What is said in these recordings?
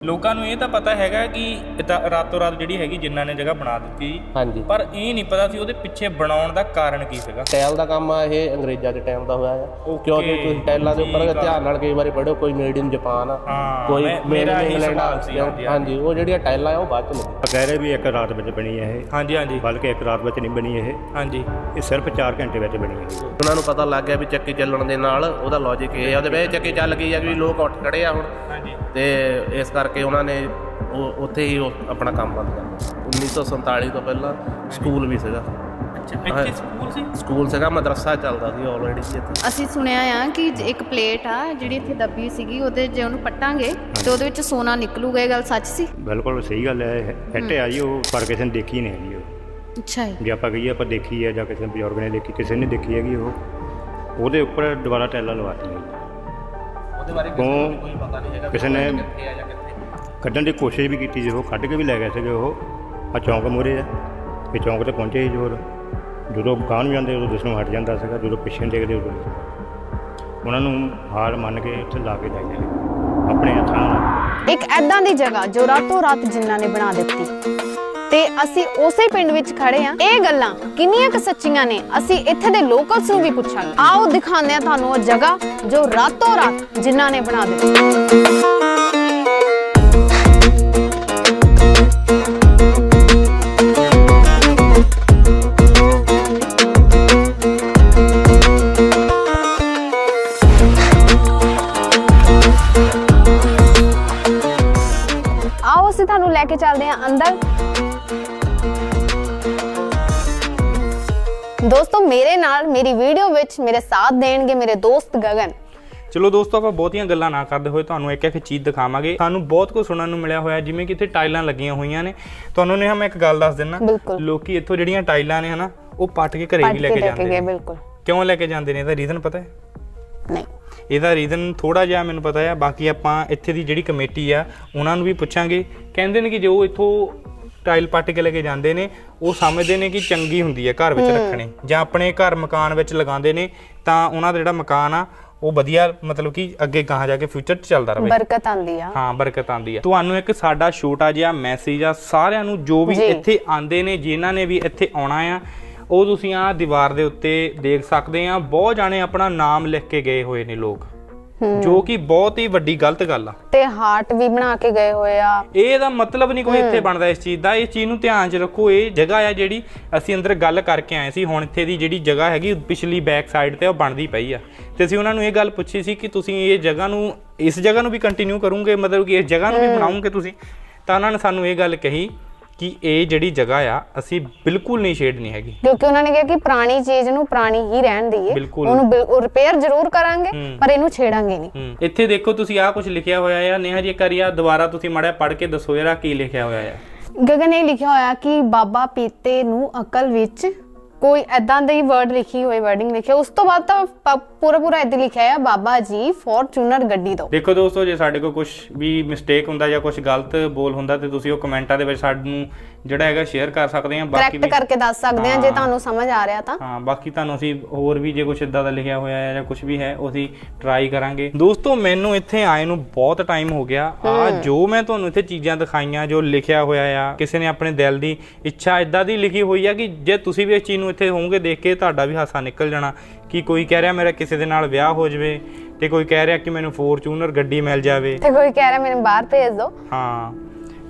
ਲੋਕਾਂ ਨੂੰ ਇਹ ਤਾਂ ਪਤਾ ਹੈਗਾ ਕਿ ਇਹ ਤਾਂ ਰਾਤੋਂ ਰਾਤ ਜਿਹੜੀ ਹੈਗੀ ਜਿਨ੍ਹਾਂ ਨੇ ਜਗ੍ਹਾ ਬਣਾ ਦਿੱਤੀ ਹਾਂਜੀ। ਪਰ ਇਹ ਨਹੀਂ ਪਤਾ ਸੀ ਉਹਦੇ ਪਿੱਛੇ ਬਣਾਉਣ ਦਾ ਕਾਰਨ ਕੀ ਸੀਗਾ। ਟੈਲ ਦਾ ਕੰਮ ਆ ਇਹ ਅੰਗਰੇਜ਼ਾਂ ਦੇ ਟਾਈਮ ਦਾ ਹੋਇਆ ਹੈ Okay, ਕਿਉਂਕਿ ਤੁਸੀਂ ਟੈਲਾਂ ਦੇ ਉੱਪਰ ਆ। ਧਿਆਨ ਨਾਲ ਕਈ ਵਾਰੀ ਪੜ੍ਹੋ ਕੋਈ ਮੇਡ ਇਨ ਜਾਪਾਨ ਆ ਕੋਈ ਮੇਡ ਇਨ ਇੰਗਲੈਂਡ ਸੀ, ਹਾਂਜੀ, ਉਹ ਜਿਹੜੀਆਂ ਟੈਲਾਂ ਆ ਉਹ ਬਾਅਦ ਚ ਲੱਗੀ ਕਹਿ ਰਹੇ ਵੀ ਇੱਕ ਰਾਤ ਵਿੱਚ ਬਣੀ ਹੈ ਇਹ। ਹਾਂਜੀ ਹਾਂਜੀ। ਬਲਕਿ ਇੱਕ ਰਾਤ ਵਿੱਚ ਨਹੀਂ ਬਣੀ ਇਹ। ਹਾਂਜੀ। ਇਹ ਸਿਰਫ 4 ਘੰਟੇ ਵਿੱਚ ਬਣੀ ਹੈ ਉਹਨਾਂ ਨੂੰ ਪਤਾ ਲੱਗ ਗਿਆ ਵੀ ਚੱਕੀ ਚੱਲਣ ਦੇ ਨਾਲ ਉਹਦਾ ਲੌਜੀਕ ਇਹ ਆ ਉਹਦੇ ਵਿੱਚ ਚੱਕੀ ਚੱਲ ਗਈ ਆ ਵੀ ਲੋਕ ਉੱਠ ਖੜੇ ਆ ਹੁਣ। ਹਾਂਜੀ। ਤੇ ਇਸ ਕਰਕੇ ਉਹਨਾਂ ਨੇ ਉਹ ਉੱਥੇ ਹੀ ਉਹ ਆਪਣਾ ਕੰਮ ਬੰਦ ਕਰ ਦਿੱਤਾ। 1947 ਤੋਂ ਪਹਿਲਾਂ ਸਕੂਲ ਵੀ ਸੀਗਾ। ਅੱਛਾ ਇੱਥੇ ਸਕੂਲ ਸੀ? ਸਕੂਲ ਸੀਗਾ ਮਦਰਸਾ ਚੱਲਦਾ ਸੀ ਆਲਰੇਡੀ ਸੀ ਇੱਥੇ। ਅਸੀਂ ਸੁਣਿਆ ਆ ਕਿ ਇੱਕ ਪਲੇਟ ਆ ਜਿਹੜੀ ਇੱਥੇ ਦੱਬੀ ਸੀਗੀ ਉਹਦੇ ਜੇ ਉਹਨੂੰ ਪੱਟਾਂਗੇ ਤੇ ਉਹਦੇ ਵਿੱਚ ਸੋਨਾ ਨਿਕਲੂਗਾ ਇਹ ਗੱਲ ਸੱਚ ਸੀ? ਬਿਲਕੁਲ ਸਹੀ ਗੱਲ ਹੈ ਹਿੱਟ ਆ ਜੀ ਉਹ ਪਰ ਕਿਸੇ ਨੇ ਦੇਖੀ ਨਹੀਂ ਹੈਗੀ ਉਹ। ਅੱਛਾ ਜੀ। ਜੇ ਆਪਾਂ ਕਹੀਏ ਆਪਾਂ ਦੇਖੀ ਹੈ ਜਾਂ ਕਿਸੇ ਬਜ਼ੁਰਗ ਨੇ ਦੇਖੀ ਕਿਸੇ ਨੇ ਦੇਖੀ ਹੈਗੀ ਉਹ। ਉਹਦੇ ਉੱਪਰ ਦੁਬਾਰਾ ਟੈਲਾਂ ਲਵਾਤੀਆਂ ਉਹਦੇ ਬਾਰੇ ਕਿਸੇ ਨੂੰ ਕੋਈ ਪਤਾ ਨਹੀਂ ਹੈਗਾ ਕਿਸੇ ਨੇ ਕਿੱਥੇ ਆ ਜਾਂ ਕਿੱਥੇ ਕੱਢਣ ਦੀ ਕੋਸ਼ਿਸ਼ ਵੀ ਕੀਤੀ ਜੀ ਕੱਢ ਕੇ ਵੀ ਲੈ ਗਏ ਸੀਗੇ ਉਹ। ਆ ਚੌਂਕ ਮੂਹਰੇ ਆ, ਇਹ ਚੌਂਕ ਤੇ ਪਹੁੰਚੇ ਸੀ ਜੋਰ। ਜਦੋਂ ਗਾਂ ਨੂੰ ਜਾਂਦੇ, ਉਦੋਂ ਦਿਸਣੋਂ ਹਟ ਜਾਂਦਾ ਸੀਗਾ, ਜਦੋਂ ਪਿੱਛੇ ਦੇਖਦੇ ਉਦੋਂ। ਉਹਨਾਂ ਨੂੰ ਹਾਰ ਮੰਨ ਕੇ ਉੱਥੇ ਲਾ ਕੇ ਲੈ ਗਏ। ਆਪਣੇ ਹੱਥਾਂ ਨਾਲ। ਇੱਕ ਐਦਾਂ ਦੀ ਜਗ੍ਹਾ ਜੋ ਰਾਤੋਂ ਰਾਤ ਜਿਨ੍ਹਾਂ ਨੇ ਬਣਾ ਦਿੱਤੀ। ਤੇ ਅਸੀਂ ਉਸੇ ਪਿੰਡ ਵਿੱਚ ਖੜੇ ਆ। ਇਹ ਗੱਲਾਂ ਕਿੰਨੀਆਂ ਕੁ ਸੱਚੀਆਂ ਨੇ, ਅਸੀਂ ਇੱਥੇ ਦੇ ਲੋਕਲਸ ਨੂੰ ਵੀ ਪੁੱਛਾਂਗੇ। ਆਓ ਦਿਖਾਉਂਦੇ ਆ ਤੁਹਾਨੂੰ ਉਹ ਜਗ੍ਹਾ ਜੋ ਰਾਤੋਂ ਰਾਤ ਜਿਨ੍ਹਾਂ ਨੇ ਬਣਾ ਦਿੱਤੀ। ਤੁਹਾਨੂੰ ਚੱਲਦੇ ਹਾਂ ਅੰਦਰ। ਦੋਸਤੋ ਮੇਰੇ ਨਾਲ ਮੇਰੀ ਵੀਡੀਓ ਵਿੱਚ ਮੇਰੇ ਸਾਥ ਦੇਣਗੇ ਮੇਰੇ ਦੋਸਤ ਗਗਨ। ਚਲੋ ਦੋਸਤੋ ਆਪਾਂ ਬਹੁਤੀਆਂ ਗੱਲਾਂ ਨਾ ਕਰਦੇ ਹੋਏ ਤੁਹਾਨੂੰ ਇੱਕ ਇੱਕ ਚੀਜ਼ ਦਿਖਾਵਾਂਗੇ। ਸਾਨੂੰ ਬਹੁਤ ਕੁਝ ਸੁਣਨ ਨੂੰ ਮਿਲਿਆ ਹੋਇਆ ਜਿਵੇਂ ਕਿ ਇੱਥੇ ਟਾਈਲਾਂ ਲੱਗੀਆਂ ਹੋਈਆਂ ਨੇ। ਤੁਹਾਨੂੰ ਨੇ ਮੈਂ ਇੱਕ ਗੱਲ ਦੱਸ ਦਿੰਨਾ। ਲੋਕੀ ਇੱਥੋਂ ਜਿਹੜੀਆਂ ਟਾਈਲਾਂ ਨੇ ਹਨਾ ਉਹ ਪੱਟ ਕੇ ਘਰੇ ਵੀ ਲੈ ਕੇ ਜਾਂਦੇ ਨੇ। ਬਿਲਕੁਲ। ਕਿਉਂ ਲੈ ਕੇ ਜਾਂਦੇ ਨੇ? ਇਹਦਾ ਰੀਜ਼ਨ ਪਤਾ ਹੈ? ਨਹੀਂ। ਇਹਦਾ ਰੀਜ਼ਨ ਥੋੜਾ ਜਿਹਾ ਮੈਨੂੰ ਪਤਾ ਹੈ ਬਾਕੀ ਆਪਾਂ ਇੱਥੇ ਦੀ ਜਿਹੜੀ ਕਮੇਟੀ ਆ ਉਹਨਾਂ ਨੂੰ ਵੀ ਪੁੱਛਾਂਗੇ। ਕਹਿੰਦੇ ਨੇ ਕਿ ਜੋ ਇੱਥੋਂ ਟਾਈਲ ਪੱਟ ਕੇ ਲੈ ਕੇ ਜਾਂਦੇ ਨੇ ਉਹ ਸਮਝਦੇ ਨੇ ਕਿ ਚੰਗੀ ਹੁੰਦੀ ਹੈ ਘਰ ਵਿੱਚ ਰੱਖਣੇ। ਜਾਂ ਆਪਣੇ ਘਰ ਮਕਾਨ ਵਿੱਚ ਲਗਾਉਂਦੇ ਨੇ ਤਾਂ ਉਹਨਾਂ ਦਾ ਜਿਹੜਾ ਮਕਾਨ ਆ ਉਹ ਵਧੀਆ ਮਤਲਬ ਕਿ ਅੱਗੇ ਗਾਹਾਂ ਜਾ ਕੇ ਫਿਊਚਰ 'ਚ ਚੱਲਦਾ ਰਹੇ। ਬਰਕਤ ਆਂਦੀ ਆ। ਹਾਂ ਬਰਕਤ ਆਂਦੀ ਹੈ ਤੁਹਾਨੂੰ ਇੱਕ ਸਾਡਾ ਛੋਟਾ ਜਿਹਾ ਮੈਸੇਜ ਆ ਸਾਰਿਆਂ ਨੂੰ ਜੋ ਵੀ। ਇੱਥੇ ਆਂਦੇ ਨੇ ਜਿਨ੍ਹਾਂ ਨੇ ਵੀ ਇੱਥੇ ਆਉਣਾ ਆ ਉਹ ਤੁਸੀਂ ਆ ਦੀਵਾਰ ਦੇ ਉੱਤੇ ਦੇਖ ਸਕਦੇ ਆ ਬਹੁਤ ਜਾਣੇ ਆਪਣਾ ਨਾਮ ਲਿਖ ਕੇ ਗਏ ਹੋਏ ਨੇ ਲੋਕ। ਜੋ ਕਿ ਬਹੁਤ ਹੀ ਵੱਡੀ ਗਲਤ ਗੱਲ ਆ। ਤੇ ਹਾਰਟ ਵੀ ਬਣਾ ਕੇ ਗਏ ਹੋਏ ਆ। ਇਹ ਦਾ ਮਤਲਬ ਨਹੀਂ ਕੋਈ ਇੱਥੇ ਬਣਦਾ ਇਸ ਚੀਜ਼ ਦਾ ਇਹ ਚੀਜ਼ ਨੂੰ ਧਿਆਨ 'ਚ ਰੱਖੋ ਇਹ ਜਗ੍ਹਾ ਆ ਜਿਹੜੀ ਅਸੀਂ ਅੰਦਰ ਗੱਲ ਕਰਕੇ ਆਏ ਸੀ ਹੁਣ ਇੱਥੇ ਦੀ ਜਿਹੜੀ ਜਗ੍ਹਾ ਹੈਗੀ ਪਿਛਲੀ ਬੈਕ ਸਾਈਡ ਤੇ ਉਹ ਬਣਦੀ ਪਈ ਆ। ਤੇ ਅਸੀਂ ਉਹਨਾਂ ਨੂੰ ਇਹ ਗੱਲ ਪੁੱਛੀ ਸੀ ਕਿ ਤੁਸੀਂ ਇਹ ਜਗ੍ਹਾ ਨੂੰ ਇਸ ਜਗ੍ਹਾ ਨੂੰ ਵੀ ਕੰਟੀਨਿਊ ਕਰੋਗੇ? ਮਤਲਬ ਕਿ ਇਸ ਜਗ੍ਹਾ ਨੂੰ ਵੀ ਬਣਾਉਂਗੇ ਤੁਸੀਂ? ਤਾਂ ਉਹਨਾਂ ਨੇ ਸਾਨੂੰ ਇਹ ਗੱਲ ਕਹੀ ਕਿ ਇਹ ਜਿਹੜੀ ਜਗ੍ਹਾ ਆ ਅਸੀਂ ਬਿਲਕੁਲ ਨਹੀਂ ਛੇੜਨੀ ਹੈਗੀ। ਕਿਉਂਕਿ ਉਹਨਾਂ ਨੇ ਕਿਹਾ ਕਿ ਪੁਰਾਣੀ ਚੀਜ਼ ਨੂੰ ਪੁਰਾਣੀ ਹੀ ਰਹਿਣ ਦਈਏ। ਬਿਲਕੁਲ। ਉਹਨੂੰ ਰਿਪੇਅਰ ਜ਼ਰੂਰ ਕਰਾਂਗੇ ਹੂੰ। ਪਰ ਇਹਨੂੰ ਛੇੜਾਂਗੇ ਨਹੀਂ। ਹੂੰ। ਇੱਥੇ ਦੇਖੋ ਤੁਸੀਂ ਆਹ ਕੁਝ ਲਿਖਿਆ ਹੋਇਆ ਆ। ਨੇਹਾ ਜੀ ਕਰਿਆ ਦੁਬਾਰਾ ਤੁਸੀਂ ਮਾੜਾ ਪੜ੍ਹ ਕੇ ਦੱਸੋ ਜਰਾ ਕੀ ਲਿਖਿਆ ਹੋਇਆ ਆ। ਗਗਨ ਨੇ ਲਿਖਿਆ ਹੋਇਆ ਕਿ ਬਾਬਾ ਪੀਤੇ ਨੂੰ ਅਕਲ ਵਿੱਚ ਕੋਈ ਐਦਾਂ ਦੀ ਵਰਡ ਲਿਖੀ ਹੋਈ ਵਰਡਿੰਗ ਲਿਖਿਆ ਉਸ ਤੋਂ ਬਾਅਦ ਤਾਂ ਪ- ਪੂਰਾ ਪੂਰਾ ਏਦਾਂ ਲਿਖਿਆ ਹੈ ਬਾਬਾ ਜੀ ਫੋਰਚੂਨਰ ਗੱਡੀ ਦੋ ਦੇਖੋ ਦੋਸਤੋ, ਜੇ ਸਾਡੇ ਕੋਲ ਕੁਝ ਵੀ ਮਿਸਟੇਕ ਹੁੰਦਾ ਜਾਂ ਕੁਝ ਗਲਤ ਬੋਲ ਹੁੰਦਾ ਤੇ ਤੁਸੀਂ ਉਹ ਕਮੈਂਟਾਂ ਦੇ ਵਿੱਚ ਸਾਨੂੰ ਜਿਹੜਾ ਹੈਗਾ ਸ਼ੇਅਰ ਕਰ ਸਕਦੇ ਆ ਬਾਕੀ ਕਰੈਕਟ ਵੀ ਕਰਕੇ ਦੱਸ ਸਕਦੇ ਆ ਜੇ ਹਾਂ। ਤੁਹਾਨੂੰ ਸਮਝ ਆ ਰਿਹਾ ਤਾਂ। ਹਾਂ ਬਾਕੀ ਤੁਹਾਨੂੰ ਅਸੀਂ ਹੋਰ ਵੀ ਜੇ ਕੁਝ ਇਦਾਂ ਦਾ ਲਿਖਿਆ ਹੋਇਆ ਹੈ ਜਾਂ ਕੁਝ ਵੀ ਹੈ ਉਹ ਅਸੀਂ ਟਰਾਈ ਕਰਾਂਗੇ। ਦੋਸਤੋ ਮੈਨੂੰ ਇੱਥੇ ਆਏ ਨੂੰ ਬਹੁਤ ਟਾਈਮ ਹੋ ਗਿਆ। ਆ ਜੋ ਮੈਂ ਤੁਹਾਨੂੰ ਇੱਥੇ ਚੀਜ਼ਾਂ ਦਿਖਾਈਆਂ ਜੋ ਲਿਖਿਆ ਹੋਇਆ ਆ ਕਿਸੇ ਨੇ ਆਪਣੇ ਦਿਲ ਦੀ ਇੱਛਾ ਇਦਾਂ ਦੀ ਲਿਖੀ ਹੋਈ ਆ ਕਿ ਜੇ ਤੁਸੀਂ ਵੀ ਇਸ ਚੀਜ਼ ਨੂੰ ਇੱਥੇ ਹੋਵੋਗੇ ਦੇਖ ਕੇ ਤੁਹਾਡਾ ਵੀ ਹਾਸਾ ਨਿਕਲ ਜਾਣਾ ਕਿ ਕੋਈ ਕਹਿ ਰਿਹਾ ਮੇਰਾ ਕਿਸੇ ਦੇ ਨਾਲ ਵਿਆਹ ਹੋ ਜਾਵੇ ਤੇ ਕੋਈ ਕਹਿ ਰਿਹਾ ਕਿ ਮੈਨੂੰ ਫੋਰਚੂਨਰ ਗੱਡੀ ਮਿਲ ਜਾਵੇ। ਤੇ ਕੋਈ ਕਹਿ ਰਿਹਾ ਮੈਨੂੰ ਬਾਹਰ ਭੇਜ ਦਿਓ ਹਾਂ।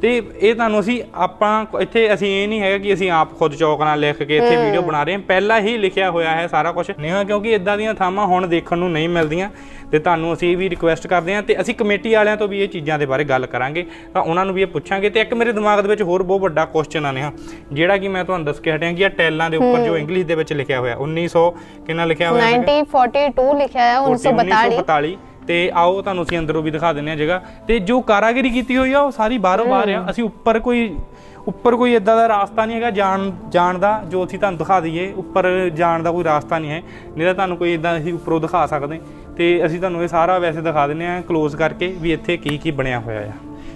ਤੇ ਇਹ ਤੁਹਾਨੂੰ ਅਸੀਂ ਆਪਾਂ ਇੱਥੇ ਅਸੀਂ ਇਹ ਨਹੀਂ ਹੈਗਾ ਕਿ ਅਸੀਂ ਆਪ ਖੁਦ ਚੌਕ ਨਾਲ ਲਿਖ ਕੇ ਇੱਥੇ ਵੀਡੀਓ ਬਣਾ ਰਹੇ ਹਾਂ। ਪਹਿਲਾਂ ਹੀ ਲਿਖਿਆ ਹੋਇਆ ਹੈ ਸਾਰਾ ਕੁਝ ਨਹੀਂ ਕਿਉਂਕਿ ਇਦਾਂ ਦੀਆਂ ਥਾਵਾਂ ਹੁਣ ਦੇਖਣ ਨੂੰ ਨਹੀਂ ਮਿਲਦੀਆਂ। ਤੇ ਤੁਹਾਨੂੰ ਅਸੀਂ ਇਹ ਵੀ ਰਿਕੁਐਸਟ ਕਰਦੇ ਹਾਂ ਤੇ ਅਸੀਂ ਕਮੇਟੀ ਵਾਲਿਆਂ ਤੋਂ ਵੀ ਇਹ ਚੀਜ਼ਾਂ ਦੇ ਬਾਰੇ ਗੱਲ ਕਰਾਂਗੇ। ਤਾਂ ਉਹਨਾਂ ਨੂੰ ਵੀ ਇਹ ਪੁੱਛਾਂਗੇ ਤੇ ਇੱਕ ਮੇਰੇ ਦਿਮਾਗ ਦੇ ਵਿੱਚ ਹੋਰ ਬਹੁਤ ਵੱਡਾ ਕੁਐਸਚਨ ਆ ਨੇ ਜਿਹੜਾ ਕਿ ਮੈਂ ਤੁਹਾਨੂੰ ਦੱਸ ਕੇ ਹਟਿਆ ਕਿ ਇਹ ਟੈਲਾਂ ਦੇ ਉੱਪਰ ਜੋ ਇੰਗਲਿਸ਼ ਦੇ ਵਿੱਚ ਲਿਖਿਆ ਹੋਇਆ 1900 ਕਿੰਨਾ ਲਿਖਿਆ ਹੋਇਆ ਹੈਗਾ? 1942 ਲਿਖਿਆ ਹੈ 1942 1942 ਤੇ ਆਓ ਤੁਹਾਨੂੰ ਅਸੀਂ ਅੰਦਰੋਂ ਵੀ ਦਿਖਾ ਦਿੰਨੇ ਆ ਜਗ੍ਹਾ। ਤੇ ਜੋ ਕਾਰਾਗਰੀ ਕੀਤੀ ਹੋਈ ਆ ਉਹ ਸਾਰੀ ਬਾਹਰੋਂ ਬਾਹਰ ਆ। ਅਸੀਂ ਉੱਪਰ ਕੋਈ ਉੱਪਰ ਕੋਈ ਇਦਾਂ ਦਾ ਰਾਸਤਾ ਨਹੀਂ ਹੈਗਾ ਜਾਣ ਜਾਣ ਦਾ ਜੋ ਅਸੀਂ ਤੁਹਾਨੂੰ ਦਿਖਾ ਦਈਏ। ਉੱਪਰ ਜਾਣ ਦਾ ਕੋਈ ਰਾਸਤਾ ਨਹੀਂ ਹੈ। ਨਹੀਂ ਤਾਂ ਤੁਹਾਨੂੰ ਕੋਈ ਇਦਾਂ ਅਸੀਂ ਉੱਪਰੋਂ ਦਿਖਾ ਸਕਦੇ। ਤੇ ਅਸੀਂ ਤੁਹਾਨੂੰ ਇਹ ਸਾਰਾ ਵੈਸੇ ਦਿਖਾ ਦਿੰਨੇ ਆ ক্লোਜ਼ ਕਰਕੇ ਵੀ ਇੱਥੇ ਕੀ ਕੀ ਬਣਿਆ ਹੋਇਆ ਆ।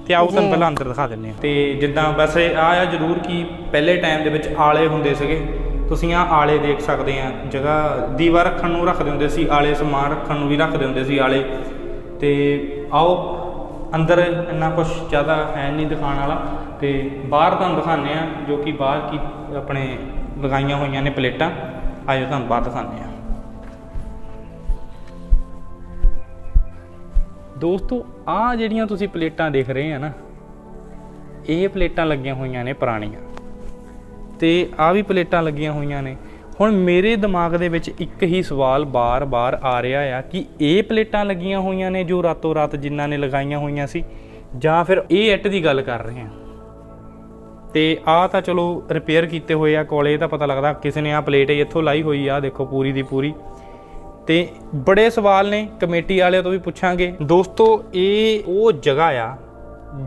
ਤੇ ਆਓ ਤੁਹਾਨੂੰ ਪਹਿਲਾਂ ਅੰਦਰ ਦਿਖਾ ਦਿੰਨੇ ਆ ਤੇ ਜਿੱਦਾਂ ਵੈਸੇ ਆ ਆ ਜ਼ਰੂਰ ਕਿ ਪਹਿਲੇ ਟਾਈਮ ਦੇ ਵਿੱਚ ਆਲੇ ਹੁੰਦੇ ਸੀਗੇ। ਤੁਸੀਂ ਆ ਆਲੇ ਦੇਖ ਸਕਦੇ ਆ, ਜਗ੍ਹਾ ਦੀਵਾ ਰੱਖਣ ਨੂੰ ਰੱਖਦੇ ਹੁੰਦੇ ਸੀ, ਆਲੇ ਸਮਾਨ ਰੱਖਣ ਨੂੰ ਵੀ ਰੱਖਦੇ ਹੁੰਦੇ ਸੀ ਆਲੇ। ਤੇ ਆਓ, ਅੰਦਰ ਇੰਨਾ ਕੁਝ ਜ਼ਿਆਦਾ ਹੈ ਨਹੀਂ ਦਿਖਾਉਣ ਵਾਲਾ, ਤੇ ਬਾਹਰ ਤੁਹਾਨੂੰ ਦਿਖਾਉਂਦੇ ਆ, ਜੋ ਕਿ ਬਾਹਰ ਕੀ ਆਪਣੇ ਲਗਾਈਆਂ ਹੋਈਆਂ ਨੇ ਪਲੇਟਾਂ। ਆਜੋ ਤੁਹਾਨੂੰ ਬਾਹਰ ਦਿਖਾਉਂਦੇ ਆ। ਦੋਸਤੋ ਆ ਜਿਹੜੀਆਂ ਤੁਸੀਂ ਪਲੇਟਾਂ ਦੇਖ ਰਹੇ ਆ ਨਾ, ਇਹ ਪਲੇਟਾਂ ਲੱਗੀਆਂ ਹੋਈਆਂ ਨੇ ਪੁਰਾਣੀਆਂ। ਤੇ ਆ ਵੀ ਪਲੇਟਾਂ ਲੱਗੀਆਂ ਹੋਈਆਂ ਨੇ। ਹੁਣ ਮੇਰੇ ਦਿਮਾਗ ਦੇ ਵਿੱਚ ਇੱਕ ਹੀ ਸਵਾਲ ਬਾਰ-ਬਾਰ ਆ ਰਿਹਾ ਆ ਕਿ ਇਹ ਪਲੇਟਾਂ ਲੱਗੀਆਂ ਹੋਈਆਂ ਨੇ ਜੋ ਰਾਤੋਂ ਰਾਤ ਜਿਨ੍ਹਾਂ ਨੇ ਲਗਾਈਆਂ ਹੋਈਆਂ ਸੀ, ਜਾਂ ਫਿਰ ਇਹ ਇੱਟ ਦੀ ਗੱਲ ਕਰ ਰਹੇ ਹਾਂ ਤੇ ਆ ਤਾਂ ਚਲੋ ਰਿਪੇਅਰ ਕੀਤੇ ਹੋਏ ਆ, ਕੋਲੇ ਤਾਂ ਪਤਾ ਲੱਗਦਾ ਕਿਸੇ ਨੇ ਆ ਪਲੇਟ ਇੱਥੋਂ ਲਾਈ ਹੋਈ ਆ, ਦੇਖੋ ਪੂਰੀ ਦੀ ਪੂਰੀ। ਤੇ ਬੜੇ ਸਵਾਲ ਨੇ, ਕਮੇਟੀ ਵਾਲਿਆਂ ਤੋਂ ਵੀ ਪੁੱਛਾਂਗੇ। ਦੋਸਤੋ, ਇਹ ਉਹ ਜਗ੍ਹਾ ਆ